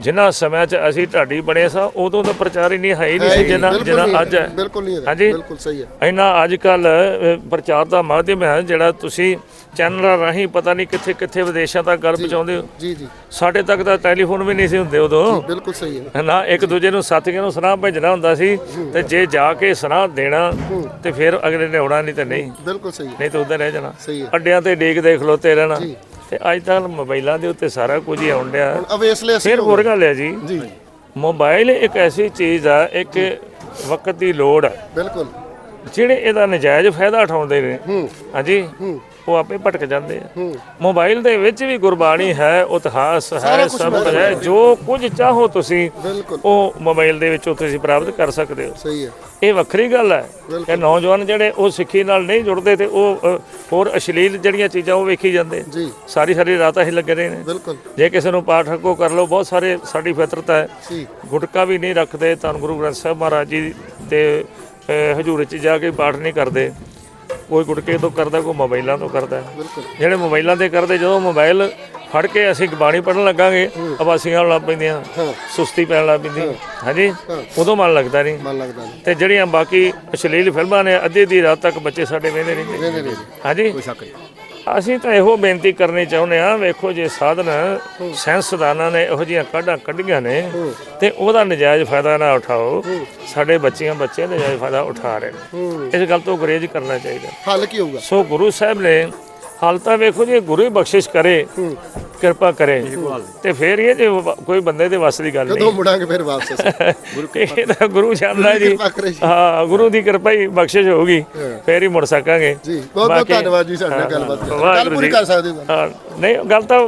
ਜਿਨ੍ਹਾਂ ਸਮਿਆਂ 'ਚ ਅਸੀਂ ਢਾਡੀ ਬਣੇ ਸਾਂ ਉਦੋਂ ਤਾਂ ਪ੍ਰਚਾਰ ਹੀ ਨਹੀਂ ਹੈ ਹੀ ਨਹੀਂ ਸੀ ਜਿੰਨਾ ਜਿੰਨਾ ਅੱਜ ਹੈ। ਬਿਲਕੁਲ ਨਹੀਂ ਹੈਗਾ, ਹਾਂਜੀ। ਬਿਲਕੁਲ ਸਹੀ ਹੈ। ਇੰਨਾ ਅੱਜ ਕੱਲ ਪ੍ਰਚਾਰ ਦਾ ਮਾਧਿਅਮ ਹੈ ਜਿਹੜਾ ਤੁਸੀਂ ਚੈਨਲਾਂ ਰਾਹੀਂ ਪਤਾ ਨਹੀਂ ਕਿੱਥੇ ਕਿੱਥੇ ਵਿਦੇਸ਼ਾਂ ਤੱਕ ਗੱਲ ਪਹੁੰਚਾਉਂਦੇ ਹੋ। ਜੀ ਜੀ। ਸਾਡੇ ਤੱਕ ਤਾਂ ਟੈਲੀਫੋਨ ਵੀ ਨਹੀਂ ਸੀ ਹੁੰਦੇ ਉਦੋਂ। ਬਿਲਕੁਲ ਸਹੀ ਹੈ। ਨਾ? ਇੱਕ ਦੂਜੇ ਨੂੰ ਸਾਥੀਆਂ ਨੂੰ ਸੁਨਾਹ ਭੇਜਣਾ ਹੁੰਦਾ ਸੀ ਤੇ ਜੇ ਜਾ ਕੇ ਸੁਨਾਹ ਦੇਣਾ ਤੇ ਫਿਰ ਅਗਲੇ ਨੇ ਆਉਣਾ ਨਹੀਂ ਤੇ ਨਹੀਂ। ਬਿਲਕੁਲ ਸਹੀ ਨਹੀਂ ਤਾਂ ਉਧਰ ਰਹਿ ਜਾਣਾ। ਸਹੀ ਹੈ। ਅੱਡਿਆਂ ਤੇ ਡੀਕਦੇ ਖਲੋਤੇ ਰਹਿਣਾ। ਤੇ ਅੱਜ ਕੱਲ ਮੋਬਾਈਲਾਂ ਦੇ ਉੱਤੇ ਸਾਰਾ ਕੁਝ ਹੀ ਆਉਣ ਡਿਆ। ਹੁਣ ਅਵੇਸਲੇ ਅਸੀਂ ਫਿਰ ਹੋਰ ਗੱਲ ਹੈ ਜੀ। ਜੀ। ਮੋਬਾਈਲ ਇੱਕ ਐਸੀ ਚੀਜ਼ ਆ ਇੱਕ ਵਕਤ ਦੀ ਲੋੜ ਹੈ ਬਿਲਕੁਲ। ਜਿਹੜੇ ਇਹਦਾ ਨਜਾਇਜ਼ ਫਾਇਦਾ ਉਠਾਉਂਦੇ ਨੇ। ਹਾਂਜੀ। ਹੂੰ। ਉਹ ਆਪੇ ਭਟਕ ਜਾਂਦੇ ਆ। ਮੋਬਾਈਲ ਦੇ ਵਿੱਚ ਵੀ ਗੁਰਬਾਣੀ ਹੈ ਇਤਿਹਾਸ ਹੈ ਸਭ ਹੈ। ਜੋ ਕੁਝ ਚਾਹੋ ਤੁਸੀਂ ਉਹ ਮੋਬਾਈਲ ਦੇ ਵਿੱਚੋਂ ਤੁਸੀਂ ਪ੍ਰਾਪਤ ਕਰ ਸਕਦੇ ਹੋ। ਸਹੀ ਹੈ। ਇਹ ਵੱਖਰੀ ਗੱਲ ਹੈ ਕਿ ਨੌਜਵਾਨ ਜਿਹੜੇ ਉਹ ਸਿੱਖੀ ਨਾਲ ਨਹੀਂ ਜੁੜਦੇ ਤੇ ਉਹ ਹੋਰ ਅਸ਼ਲੀਲ ਜਿਹੜੀਆਂ ਚੀਜ਼ਾਂ ਉਹ ਵੇਖੀ ਜਾਂਦੇ। ਜੀ। ਸਾਰੀ ਸਾਰੀ ਰਾਤ ਅਸੀਂ ਲੱਗੇ ਰਹੇ ਨੇ। ਬਿਲਕੁਲ। ਜੇ ਕਿਸੇ ਨੂੰ ਪਾਠ ਹੱਕੋ ਕਰ ਲਓ ਬਹੁਤ ਸਾਰੇ ਸਾਡੀ ਫਿਤਰਤ ਹੈ। ਗੁਟਕਾ ਵੀ ਨਹੀਂ ਰੱਖਦੇ ਧੰਨ ਗੁਰੂ ਗ੍ਰੰਥ ਸਾਹਿਬ ਮਹਾਰਾਜ ਜੀ ਦੇ ਅ, ਹਜ਼ੂਰ 'ਚ ਜਾ ਕੇ ਪਾਠ ਨਹੀਂ ਕਰਦੇ। ਕੋਈ ਗੁਟਕੇ ਤੋਂ ਕਰਦਾ ਕੋਈ ਮੋਬਾਈਲਾਂ ਤੋਂ ਕਰਦਾ। ਜਿਹੜੇ ਮੋਬਾਈਲਾਂ ਤੇ ਕਰਦੇ ਜਦੋਂ ਮੋਬਾਈਲ ਫੜ ਕੇ ਅਸੀਂ ਬਾਣੀ ਪੜਨ ਲੱਗਾਂਗੇ ਆਵਾਸੀਆਂ ਲੱਗ ਪੈਂਦੀਆਂ ਸੁਸਤੀ ਪੈਣ ਲੱਗ ਪੈਂਦੀ। ਹਾਂਜੀ? ਉਦੋਂ ਮਨ ਲੱਗਦਾ ਨਹੀਂ। ਮਨ ਲੱਗਦਾ ਨਹੀਂ। ਤੇ ਜਿਹੜੀਆਂ ਬਾਕੀ ਅਸ਼ਲੀਲ ਫਿਲਮਾਂ ਨੇ ਅੱਧੀ ਦੀ ਰਾਤ ਤੱਕ ਬੱਚੇ ਸਾਡੇ ਵੇਂਦੇ ਰਹਿੰਦੇ। ਹਾਂਜੀ? ਅਸੀਂ ਤਾਂ ਇਹੋ ਬੇਨਤੀ ਕਰਨੀ ਚਾਹੁੰਦੇ ਆ ਵੇਖੋ ਜੇ ਸਾਧਨ ਸਾਇੰਸਦਾਨਾਂ ਨੇ ਇਹੋ ਜਿਹੀਆਂ ਕਾਢਾਂ ਕੱਢੀਆਂ ਨੇ ਤੇ ਉਹਦਾ ਨਜਾਇਜ਼ ਫਾਇਦਾ ਨਾ ਉਠਾਓ। ਸਾਡੇ ਬੱਚੀਆਂ ਬੱਚੇ ਨਜਾਇਜ਼ ਫਾਇਦਾ ਉਠਾ ਰਹੇ ਨੇ। ਇਸ ਗੱਲ ਤੋਂ ਗੁਰੇਜ਼ ਕਰਨਾ ਚਾਹੀਦਾ। ਹੱਲ ਕੀ ਹੋਊਗਾ? ਸੋ ਗੁਰੂ ਸਾਹਿਬ ਨੇ ਹਾਲ ਤਾਂ ਵੇਖੋ ਜੀ ਗੁਰੂ ਹੀ ਬਖਸ਼ਿਸ਼ ਕਰੇ ਕਿਰਪਾ ਕਰੇ। ਤੇ ਫਿਰ ਇਹ ਜੇ ਕੋਈ ਬੰਦੇ ਦੇ ਵੱਸ ਦੀ ਗੱਲ ਕਦੋਂ ਮੁੜਾਂਗੇ ਫਿਰ ਵਾਪਸ? ਨਹੀਂ ਇਹ ਤਾਂ ਗੁਰੂ ਜਾਣਦਾ ਜੀ। ਹਾਂ ਗੁਰੂ ਦੀ ਕਿਰਪਾ ਹੀ ਬਖਸ਼ਿਸ਼ ਹੋਊਗੀ। ਫੇਰ ਹੀ ਮੁੜ ਸਕਾਂਗੇ। ਜੀ ਬਹੁਤ ਬਹੁਤ ਧੰਨਵਾਦ ਜੀ ਸਾਡੇ ਨਾਲ ਗੱਲਬਾਤ ਵਾਹਿਗੁਰੂ ਪੂਰੀ। ਕਰ ਸਕਦੇ ਹੋ ਨਹੀਂ ਗੱਲ ਤਾਂ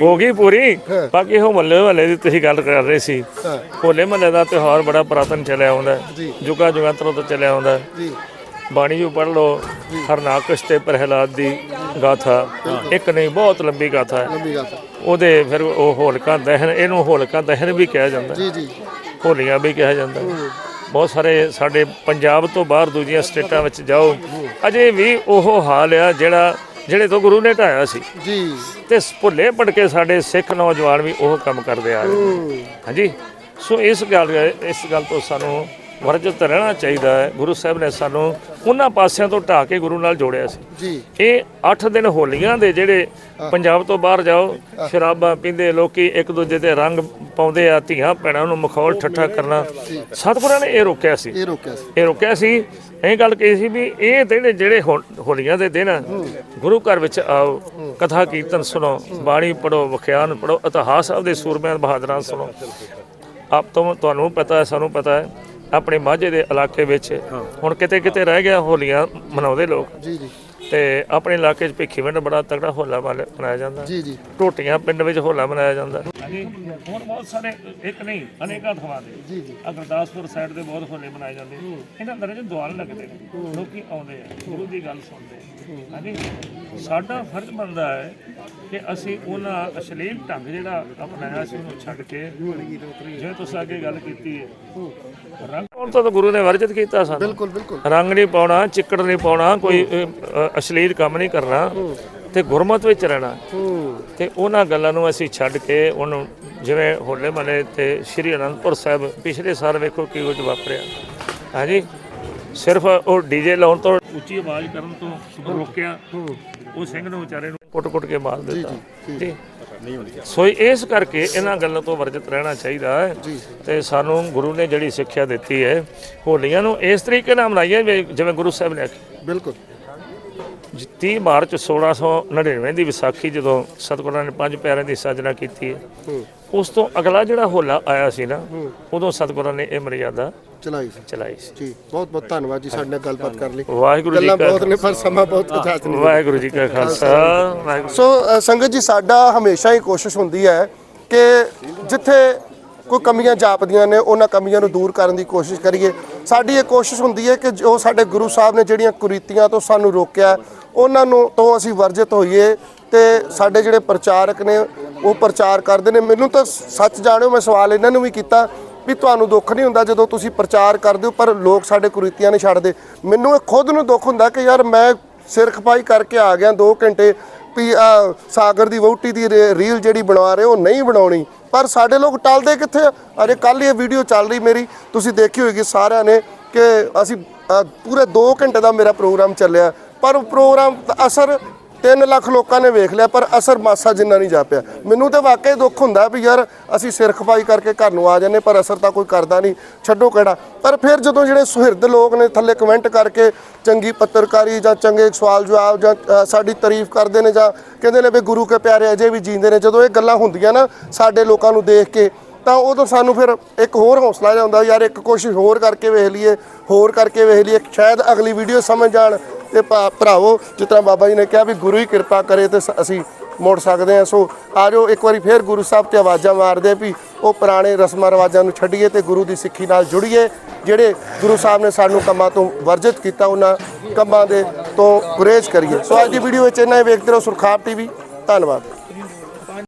ਹੋ ਗਈ ਪੂਰੀ। ਬਾਕੀ ਉਹ ਮੱਲੇ ਮੱਲੇ ਦੀ ਤੁਸੀਂ ਗੱਲ ਕਰ ਰਹੇ ਸੀ। ਹੋਲੇ ਮੱਲੇ ਦਾ ਤਿਉਹਾਰ ਬੜਾ ਪੁਰਾਤਨ ਚੱਲਿਆ ਆਉਂਦਾ ਜੀ। ਜੁਗਾ ਜੁਗਾਂਤਰੋਂ ਤੋਂ ਚੱਲਿਆ ਆਉਂਦਾ ਜੀ। ਬਾਣੀ ਜੋ ਪੜ੍ਹ ਲਓ ਹਰਨਾਕਸ਼ ਤੇ ਪ੍ਰਹਿਲਾਦ ਦੀ ਗਾਥਾ। ਇੱਕ ਨਹੀਂ ਬਹੁਤ ਲੰਬੀ ਗਾਥਾ ਹੈ। ਲੰਬੀ ਗੱਲ ਉਹਦੇ ਫਿਰ ਉਹ ਹੋਲਕਾ ਦਹਨ ਇਹਨੂੰ ਹੋਲਕਾ ਦਹਨ ਵੀ ਕਿਹਾ ਜਾਂਦਾ। ਜੀ ਜੀ। ਹੋਲੀਆਂ ਵੀ ਕਿਹਾ ਜਾਂਦਾ। ਬਹੁਤ ਸਾਰੇ ਸਾਡੇ ਪੰਜਾਬ ਤੋਂ ਬਾਹਰ ਦੂਜੀਆਂ ਸਟੇਟਾਂ ਵਿੱਚ ਜਾਓ ਅਜੇ ਵੀ ਉਹ ਹਾਲ ਆ ਜਿਹੜਾ ਜਿਹੜੇ ਤੋਂ ਗੁਰੂ ਨੇ ਢਾਇਆ ਸੀ। ਜੀ। ਤੇ ਭੁੱਲੇ ਭਟਕੇ ਸਾਡੇ ਸਿੱਖ ਨੌਜਵਾਨ ਵੀ ਉਹ ਕੰਮ ਕਰਦੇ ਆ ਰਹੇ। ਹਾਂਜੀ। ਸੋ ਇਸ ਗੱਲ ਇਸ ਗੱਲ ਤੋਂ ਸਾਨੂੰ ਵਰਜਿਤ ਰਹਿਣਾ ਚਾਹੀਦਾ ਹੈ। ਗੁਰੂ ਸਾਹਿਬ ਨੇ ਸਾਨੂੰ ਉਹਨਾਂ ਪਾਸਿਆਂ ਤੋਂ ਢਾ ਕੇ ਗੁਰੂ ਨਾਲ ਜੋੜਿਆ ਸੀ। ਜੀ। ਇਹ 8 ਦਿਨ ਹੋਲੀਆਂ ਦੇ ਜਿਹੜੇ ਪੰਜਾਬ ਤੋਂ ਬਾਹਰ ਜਾਓ ਸ਼ਰਾਬਾਂ ਪੀਂਦੇ ਲੋਕੀ ਇੱਕ ਦੂਜੇ ਤੇ ਰੰਗ ਪਾਉਂਦੇ ਆ ਧੀਆਂ ਭੈਣਾਂ ਨੂੰ ਮਖੌਲ ਠੱਠਾ ਕਰਨਾ। ਸਤਿਗੁਰਾਂ ਨੇ ਇਹ ਰੋਕਿਆ ਸੀ। ਇਹ ਰੋਕਿਆ ਸੀ। ਇਹ ਰੋਕਿਆ ਸੀ। ਇਹ ਗੱਲ ਕਹੀ ਸੀ ਵੀ ਇਹ ਦਿਨ ਜਿਹੜੇ ਹੋਲੀਆਂ ਦੇ ਦਿਨ ਗੁਰੂ ਘਰ ਵਿੱਚ ਆਓ ਕਥਾ ਕੀਰਤਨ ਸੁਣੋ ਬਾਣੀ ਪੜੋ ਵਿਖਿਆਨ ਪੜੋ ਇਤਿਹਾਸ ਆਪਦੇ ਸੂਰਮਿਆਂ ਬਹਾਦਰਾਂ ਸੁਣੋ। ਆਪ ਤੋਂ ਤੁਹਾਨੂੰ ਪਤਾ ਹੈ ਸਾਨੂੰ ਪਤਾ ਹੈ ਆਪਣੇ ਮਾਝੇ ਦੇ ਇਲਾਕੇ ਵਿੱਚ ਹੁਣ ਕਿਤੇ ਕਿਤੇ ਰਹਿ ਗਿਆ ਹੋਲੀਆਂ ਮਨਾਉਂਦੇ ਲੋਕ। ਜੀ ਜੀ। ਤੇ ਆਪਣੇ ਇਲਾਕੇ 'ਚ ਭਿੱਖੀਵਿੰਡ ਬੜਾ ਤਗੜਾ ਹੋਲਾ ਮਨ- ਮਨਾਇਆ ਜਾਂਦਾ। ਜੀ ਜੀ। ਟੋਟੀਆਂ ਪਿੰਡ ਵਿੱਚ ਹੋਲਾ ਮਨਾਇਆ ਜਾਂਦਾ। ਹਾਂਜੀ। ਹੋਰ ਬਹੁਤ ਸਾਰੇ ਇੱਕ ਨਹੀਂ ਅਨੇਕਾਂ ਥਾਵਾਂ ਤੇ। ਜੀ ਜੀ। ਗੁਰਦਾਸਪੁਰ ਸਾਈਡ ਤੇ ਬਹੁਤ ਹੋਲੇ ਮਨਾਏ ਜਾਂਦੇ ਇਹਨਾਂ ਦਰਾਂ 'ਚ ਦੁਆਲ ਲੱਗਦੇ ਨੇ। ਲੋਕੀ ਆਉਂਦੇ ਆ ਗੁਰੂ ਦੀ ਗੱਲ ਸੁਣਦੇ ਆ। ਹਾਂਜੀ। ਸਾਡਾ ਫਰਜ਼ ਬਣਦਾ ਹੈ ਕਿ ਅਸੀਂ ਉਹਨਾਂ ਅਸ਼ਲੀਲ ਢੰਗ ਜਿਹੜਾ ਅਪਣਾਇਆ ਸੀ ਉਹਨੂੰ ਛੱਡ ਕੇ ਜਿਵੇਂ ਤੁਸੀਂ ਅੱਗੇ ਗੱਲ ਕੀਤੀ ਹੈ। ਰੰਗ ਪਾਉਣ ਤੋਂ ਗੁਰੂ ਨੇ ਵਰਜਿਤ ਕੀਤਾ ਸਾਨੂੰ। ਬਿਲਕੁਲ ਬਿਲਕੁਲ। ਰੰਗ ਨਹੀਂ ਪਾਉਣਾ ਚਿੱਕੜ ਨਹੀਂ ਪਾਉਣਾ ਕੋਈ ਅਸ਼ਲੀਲ ਕੰਮ ਨਹੀਂ ਕਰਨਾ। ਤੇ ਗੁਰਮਤ ਵਿੱਚ ਰਹਿਣਾ। ਤੇ ਉਹਨਾਂ ਗੱਲਾਂ ਨੂੰ ਅਸੀਂ ਛੱਡ ਕੇ ਉਹਨੂੰ ਜਿਵੇਂ ਹੋਲੇ ਮਹੱਲੇ ਤੇ ਸ਼੍ਰੀ ਅਨੰਦਪੁਰ ਸਾਹਿਬ ਪਿਛਲੇ ਸਾਲ ਵੇਖੋ ਕੀ ਕੁਝ ਵਾਪਰਿਆ। ਹਾਂਜੀ? ਸਿਰਫ ਉਹ ਡੀਜੇ ਲਾਉਣ ਤੋਂ ਉੱਚੀ ਆਵਾਜ਼ ਕਰਨ ਤੋਂ ਰੋਕਿਆ। ਉਹ ਸਿੰਘ ਨੂੰ ਵਿਚਾਰੇ ਨੂੰ ਕੁੱਟ-ਕੁੱਟ ਕੇ ਮਾਰ ਦਿੱਤਾ। ਜੀ ਸੋ ਇਸ ਕਰਕੇ ਇਹਨਾਂ ਗੱਲਾਂ ਤੋਂ ਵਰਜਿਤ ਰਹਿਣਾ ਚਾਹੀਦਾ ਹੈ। ਤੇ ਸਾਨੂੰ ਗੁਰੂ ਨੇ ਜਿਹੜੀ ਸਿੱਖਿਆ ਦਿੱਤੀ ਹੈ ਹੋਲੀਆਂ ਨੂੰ ਇਸ ਤਰੀਕੇ ਨਾਲ ਮਨਾਈਏ ਜਿਵੇਂ ਗੁਰੂ ਸਾਹਿਬ ਨੇ ਆਖਿਆ। ਬਿਲਕੁਲ। 30 ਮਾਰਚ 1699 ਦੀ ਵਿਸਾਖੀ ਜਦੋਂ ਸਤਿਗੁਰਾਂ ਨੇ ਪੰਜ ਪਿਆਰਿਆਂ ਦੀ ਸਾਜਨਾ ਕੀਤੀ ਹੈ ਉਸ ਤੋਂ ਅਗਲਾ ਜਿਹੜਾ ਹੋਲਾ ਆਇਆ ਸੀ ਨਾ ਉਦੋਂ ਸਤਿਗੁਰਾਂ ਨੇ ਇਹ ਮਰਿਆਦਾ ਚਲਾਈ ਸੀ। ਚਲਾਈ ਸੀ। ਜੀ ਬਹੁਤ ਬਹੁਤ ਧੰਨਵਾਦ ਜੀ ਸਾਡੇ ਨਾਲ ਗੱਲਬਾਤ ਕਰਨ ਲਈ। ਵਾਹਿਗੁਰੂ ਜੀ ਗੱਲਾਂ ਕਾ ਬਹੁਤ ਨੇ ਪਰ ਸਮਾਂ ਬਹੁਤ ਇਜਾਜ਼ਤ ਨਹੀਂ। ਵਾਹਿਗੁਰੂ ਜੀ ਕਾ ਖਾਲਸਾ। ਵਾਹਿਗੁਰੂ ਸੋ ਅ, ਸੰਗਤ ਜੀ ਸਾਡਾ ਹਮੇਸ਼ਾ ਹੀ ਕੋਸ਼ਿਸ਼ ਹੁੰਦੀ ਹੈ ਕਿ ਜਿੱਥੇ ਕੋਈ ਕਮੀਆਂ ਜਾਪਦੀਆਂ ਨੇ ਉਹਨਾਂ ਕਮੀਆਂ ਨੂੰ ਦੂਰ ਕਰਨ ਦੀ ਕੋਸ਼ਿਸ਼ ਕਰੀਏ। ਸਾਡੀ ਇਹ ਕੋਸ਼ਿਸ਼ ਹੁੰਦੀ ਹੈ ਕਿ ਜੋ ਸਾਡੇ ਗੁਰੂ ਸਾਹਿਬ ਨੇ ਜਿਹੜੀਆਂ ਕੁਰੀਤੀਆਂ ਤੋਂ ਸਾਨੂੰ ਰੋਕਿਆ ਉਹਨਾਂ ਨੂੰ ਤੋਂ ਅਸੀਂ ਵਰਜਿਤ ਹੋਈਏ ਤੇ ਸਾਡੇ ਜਿਹੜੇ ਪ੍ਰਚਾਰਕ ਨੇ ਉਹ ਪ੍ਰਚਾਰ ਕਰਦੇ ਨੇ। ਮੈਨੂੰ ਤਾਂ ਸੱਚ ਜਾਣਿਓ ਮੈਂ ਸਵਾਲ ਇਹਨਾਂ ਨੂੰ ਵੀ ਕੀਤਾ ਵੀ ਤੁਹਾਨੂੰ ਦੁੱਖ ਨਹੀਂ ਹੁੰਦਾ ਜਦੋਂ ਤੁਸੀਂ ਪ੍ਰਚਾਰ ਕਰਦੇ ਹੋ, ਪਰ ਲੋਕ ਸਾਡੇ ਕੁਰੀਤੀਆਂ ਨਹੀਂ ਛੱਡਦੇ। ਮੈਨੂੰ ਇਹ ਖੁਦ ਨੂੰ ਦੁੱਖ ਹੁੰਦਾ ਕਿ ਯਾਰ ਮੈਂ ਸਿਰ ਖਪਾਈ ਕਰਕੇ ਆ ਗਿਆ 2 ਘੰਟੇ, ਵੀ ਆਹ ਸਾਗਰ ਦੀ ਵਹੁਟੀ ਦੀ ਰੇ- ਰੀਲ ਜਿਹੜੀ ਬਣਾ ਰਹੇ ਉਹ ਨਹੀਂ ਬਣਾਉਣੀ। ਪਰ ਸਾਡੇ ਲੋਕ ਟਲਦੇ ਕਿੱਥੇ ਆ? ਅਰੇ ਕੱਲ ਇਹ ਵੀਡੀਓ ਚੱਲ ਰਹੀ ਮੇਰੀ। ਤੁਸੀਂ ਦੇਖੀ ਹੋਏਗੀ ਸਾਰਿਆਂ ਨੇ ਕਿ ਅਸੀਂ ਪੂਰੇ 2 ਘੰਟੇ ਦਾ ਮੇਰਾ ਪ੍ਰੋਗਰਾਮ ਚੱਲਿਆ। ਪਰ ਪ੍ਰੋਗਰਾਮ ਅਸਰ 3 ਲੱਖ ਲੋਕਾਂ ਨੇ ਵੇਖ ਲਿਆ, ਪਰ ਅਸਰ ਮਾਸਾ ਜਿੰਨਾ ਨਹੀਂ ਜਾ ਪਿਆ ਮੈਨੂੰ ਤਾਂ ਵਾਕਈ ਦੁੱਖ ਹੁੰਦਾ ਵੀ ਯਾਰ, ਅਸੀਂ ਸਿਰ ਖਪਾਈ ਕਰਕੇ ਘਰ ਨੂੰ ਆ ਜਾਂਦੇ ਪਰ ਅਸਰ ਤਾਂ ਕੋਈ ਕਰਦਾ ਨਹੀਂ। ਛੱਡੋ ਕਿਹੜਾ? ਪਰ ਫਿਰ ਜਦੋਂ ਜਿਹੜੇ ਸੁਹਿਰਦ ਲੋਕ ਨੇ ਥੱਲੇ ਕਮੈਂਟ ਕਰਕੇ ਚੰਗੀ ਪੱਤਰਕਾਰੀ ਜਾਂ ਚੰਗੇ ਸਵਾਲ ਜਵਾਬ ਜਾਂ ਸਾਡੀ ਤਾਰੀਫ ਕਰਦੇ ਨੇ ਜਾਂ ਕਹਿੰਦੇ ਨੇ ਵੀ ਗੁਰੂ ਕੇ ਪਿਆਰੇ ਅਜੇ ਵੀ ਜੀਂਦੇ ਨੇ, ਜਦੋਂ ਇਹ ਗੱਲਾਂ ਹੁੰਦੀਆਂ ਨਾ ਸਾਡੇ ਲੋਕਾਂ ਨੂੰ ਦੇਖ ਕੇ ਤਾਂ ਉਦੋਂ ਸਾਨੂੰ ਫਿਰ ਇੱਕ ਹੋਰ ਹੌਸਲਾ ਜਿਹਾ ਹੁੰਦਾ ਯਾਰ ਇੱਕ ਕੋਸ਼ਿਸ਼ ਹੋਰ ਕਰਕੇ ਵੇਖ ਲਈਏ, ਹੋਰ ਕਰਕੇ ਵੇਖ ਲਈਏ, ਸ਼ਾਇਦ ਅਗਲੀ ਵੀਡੀਓ ਸਮਝ ਜਾਣ ਤੇ ਭਾ- ਭਰਾਵੋ, ਜਿਸ ਤਰ੍ਹਾਂ ਬਾਬਾ ਜੀ ਨੇ ਕਿਹਾ ਵੀ ਗੁਰੂ ਹੀ ਕਿਰਪਾ ਕਰੇ ਤੇ ਸ- ਅਸੀਂ ਮੁੜ ਸਕਦੇ ਹਾਂ। ਸੋ ਆਜੋ ਇੱਕ ਵਾਰੀ ਫੇਰ ਗੁਰੂ ਸਾਹਿਬ ਤੇ ਆਵਾਜ਼ਾਂ ਮਾਰਦੇ ਵੀ ਉਹ ਪੁਰਾਣੇ ਰਸਮਾਂ ਰਿਵਾਜਾਂ ਨੂੰ ਛੱਡੀਏ ਤੇ ਗੁਰੂ ਦੀ ਸਿੱਖੀ ਨਾਲ ਜੁੜੀਏ, ਜਿਹੜੇ ਗੁਰੂ ਸਾਹਿਬ ਨੇ ਸਾਨੂੰ ਕੰਮਾਂ ਤੋਂ ਵਰਜਿਤ ਕੀਤਾ, ਉਹਨਾਂ ਕੰਮਾਂ ਦੇ ਤੋਂ ਗੁਰੇਜ਼ ਕਰੀਏ। ਸੋ ਅੱਜ ਦੀ ਵੀਡੀਓ ਵਿੱਚ ਇੰਨਾ ਹੀ, ਵੇਖਦੇ ਰਹੋ ਸੁਰਖਾਬ ਟੀਵੀ। ਧੰਨਵਾਦ।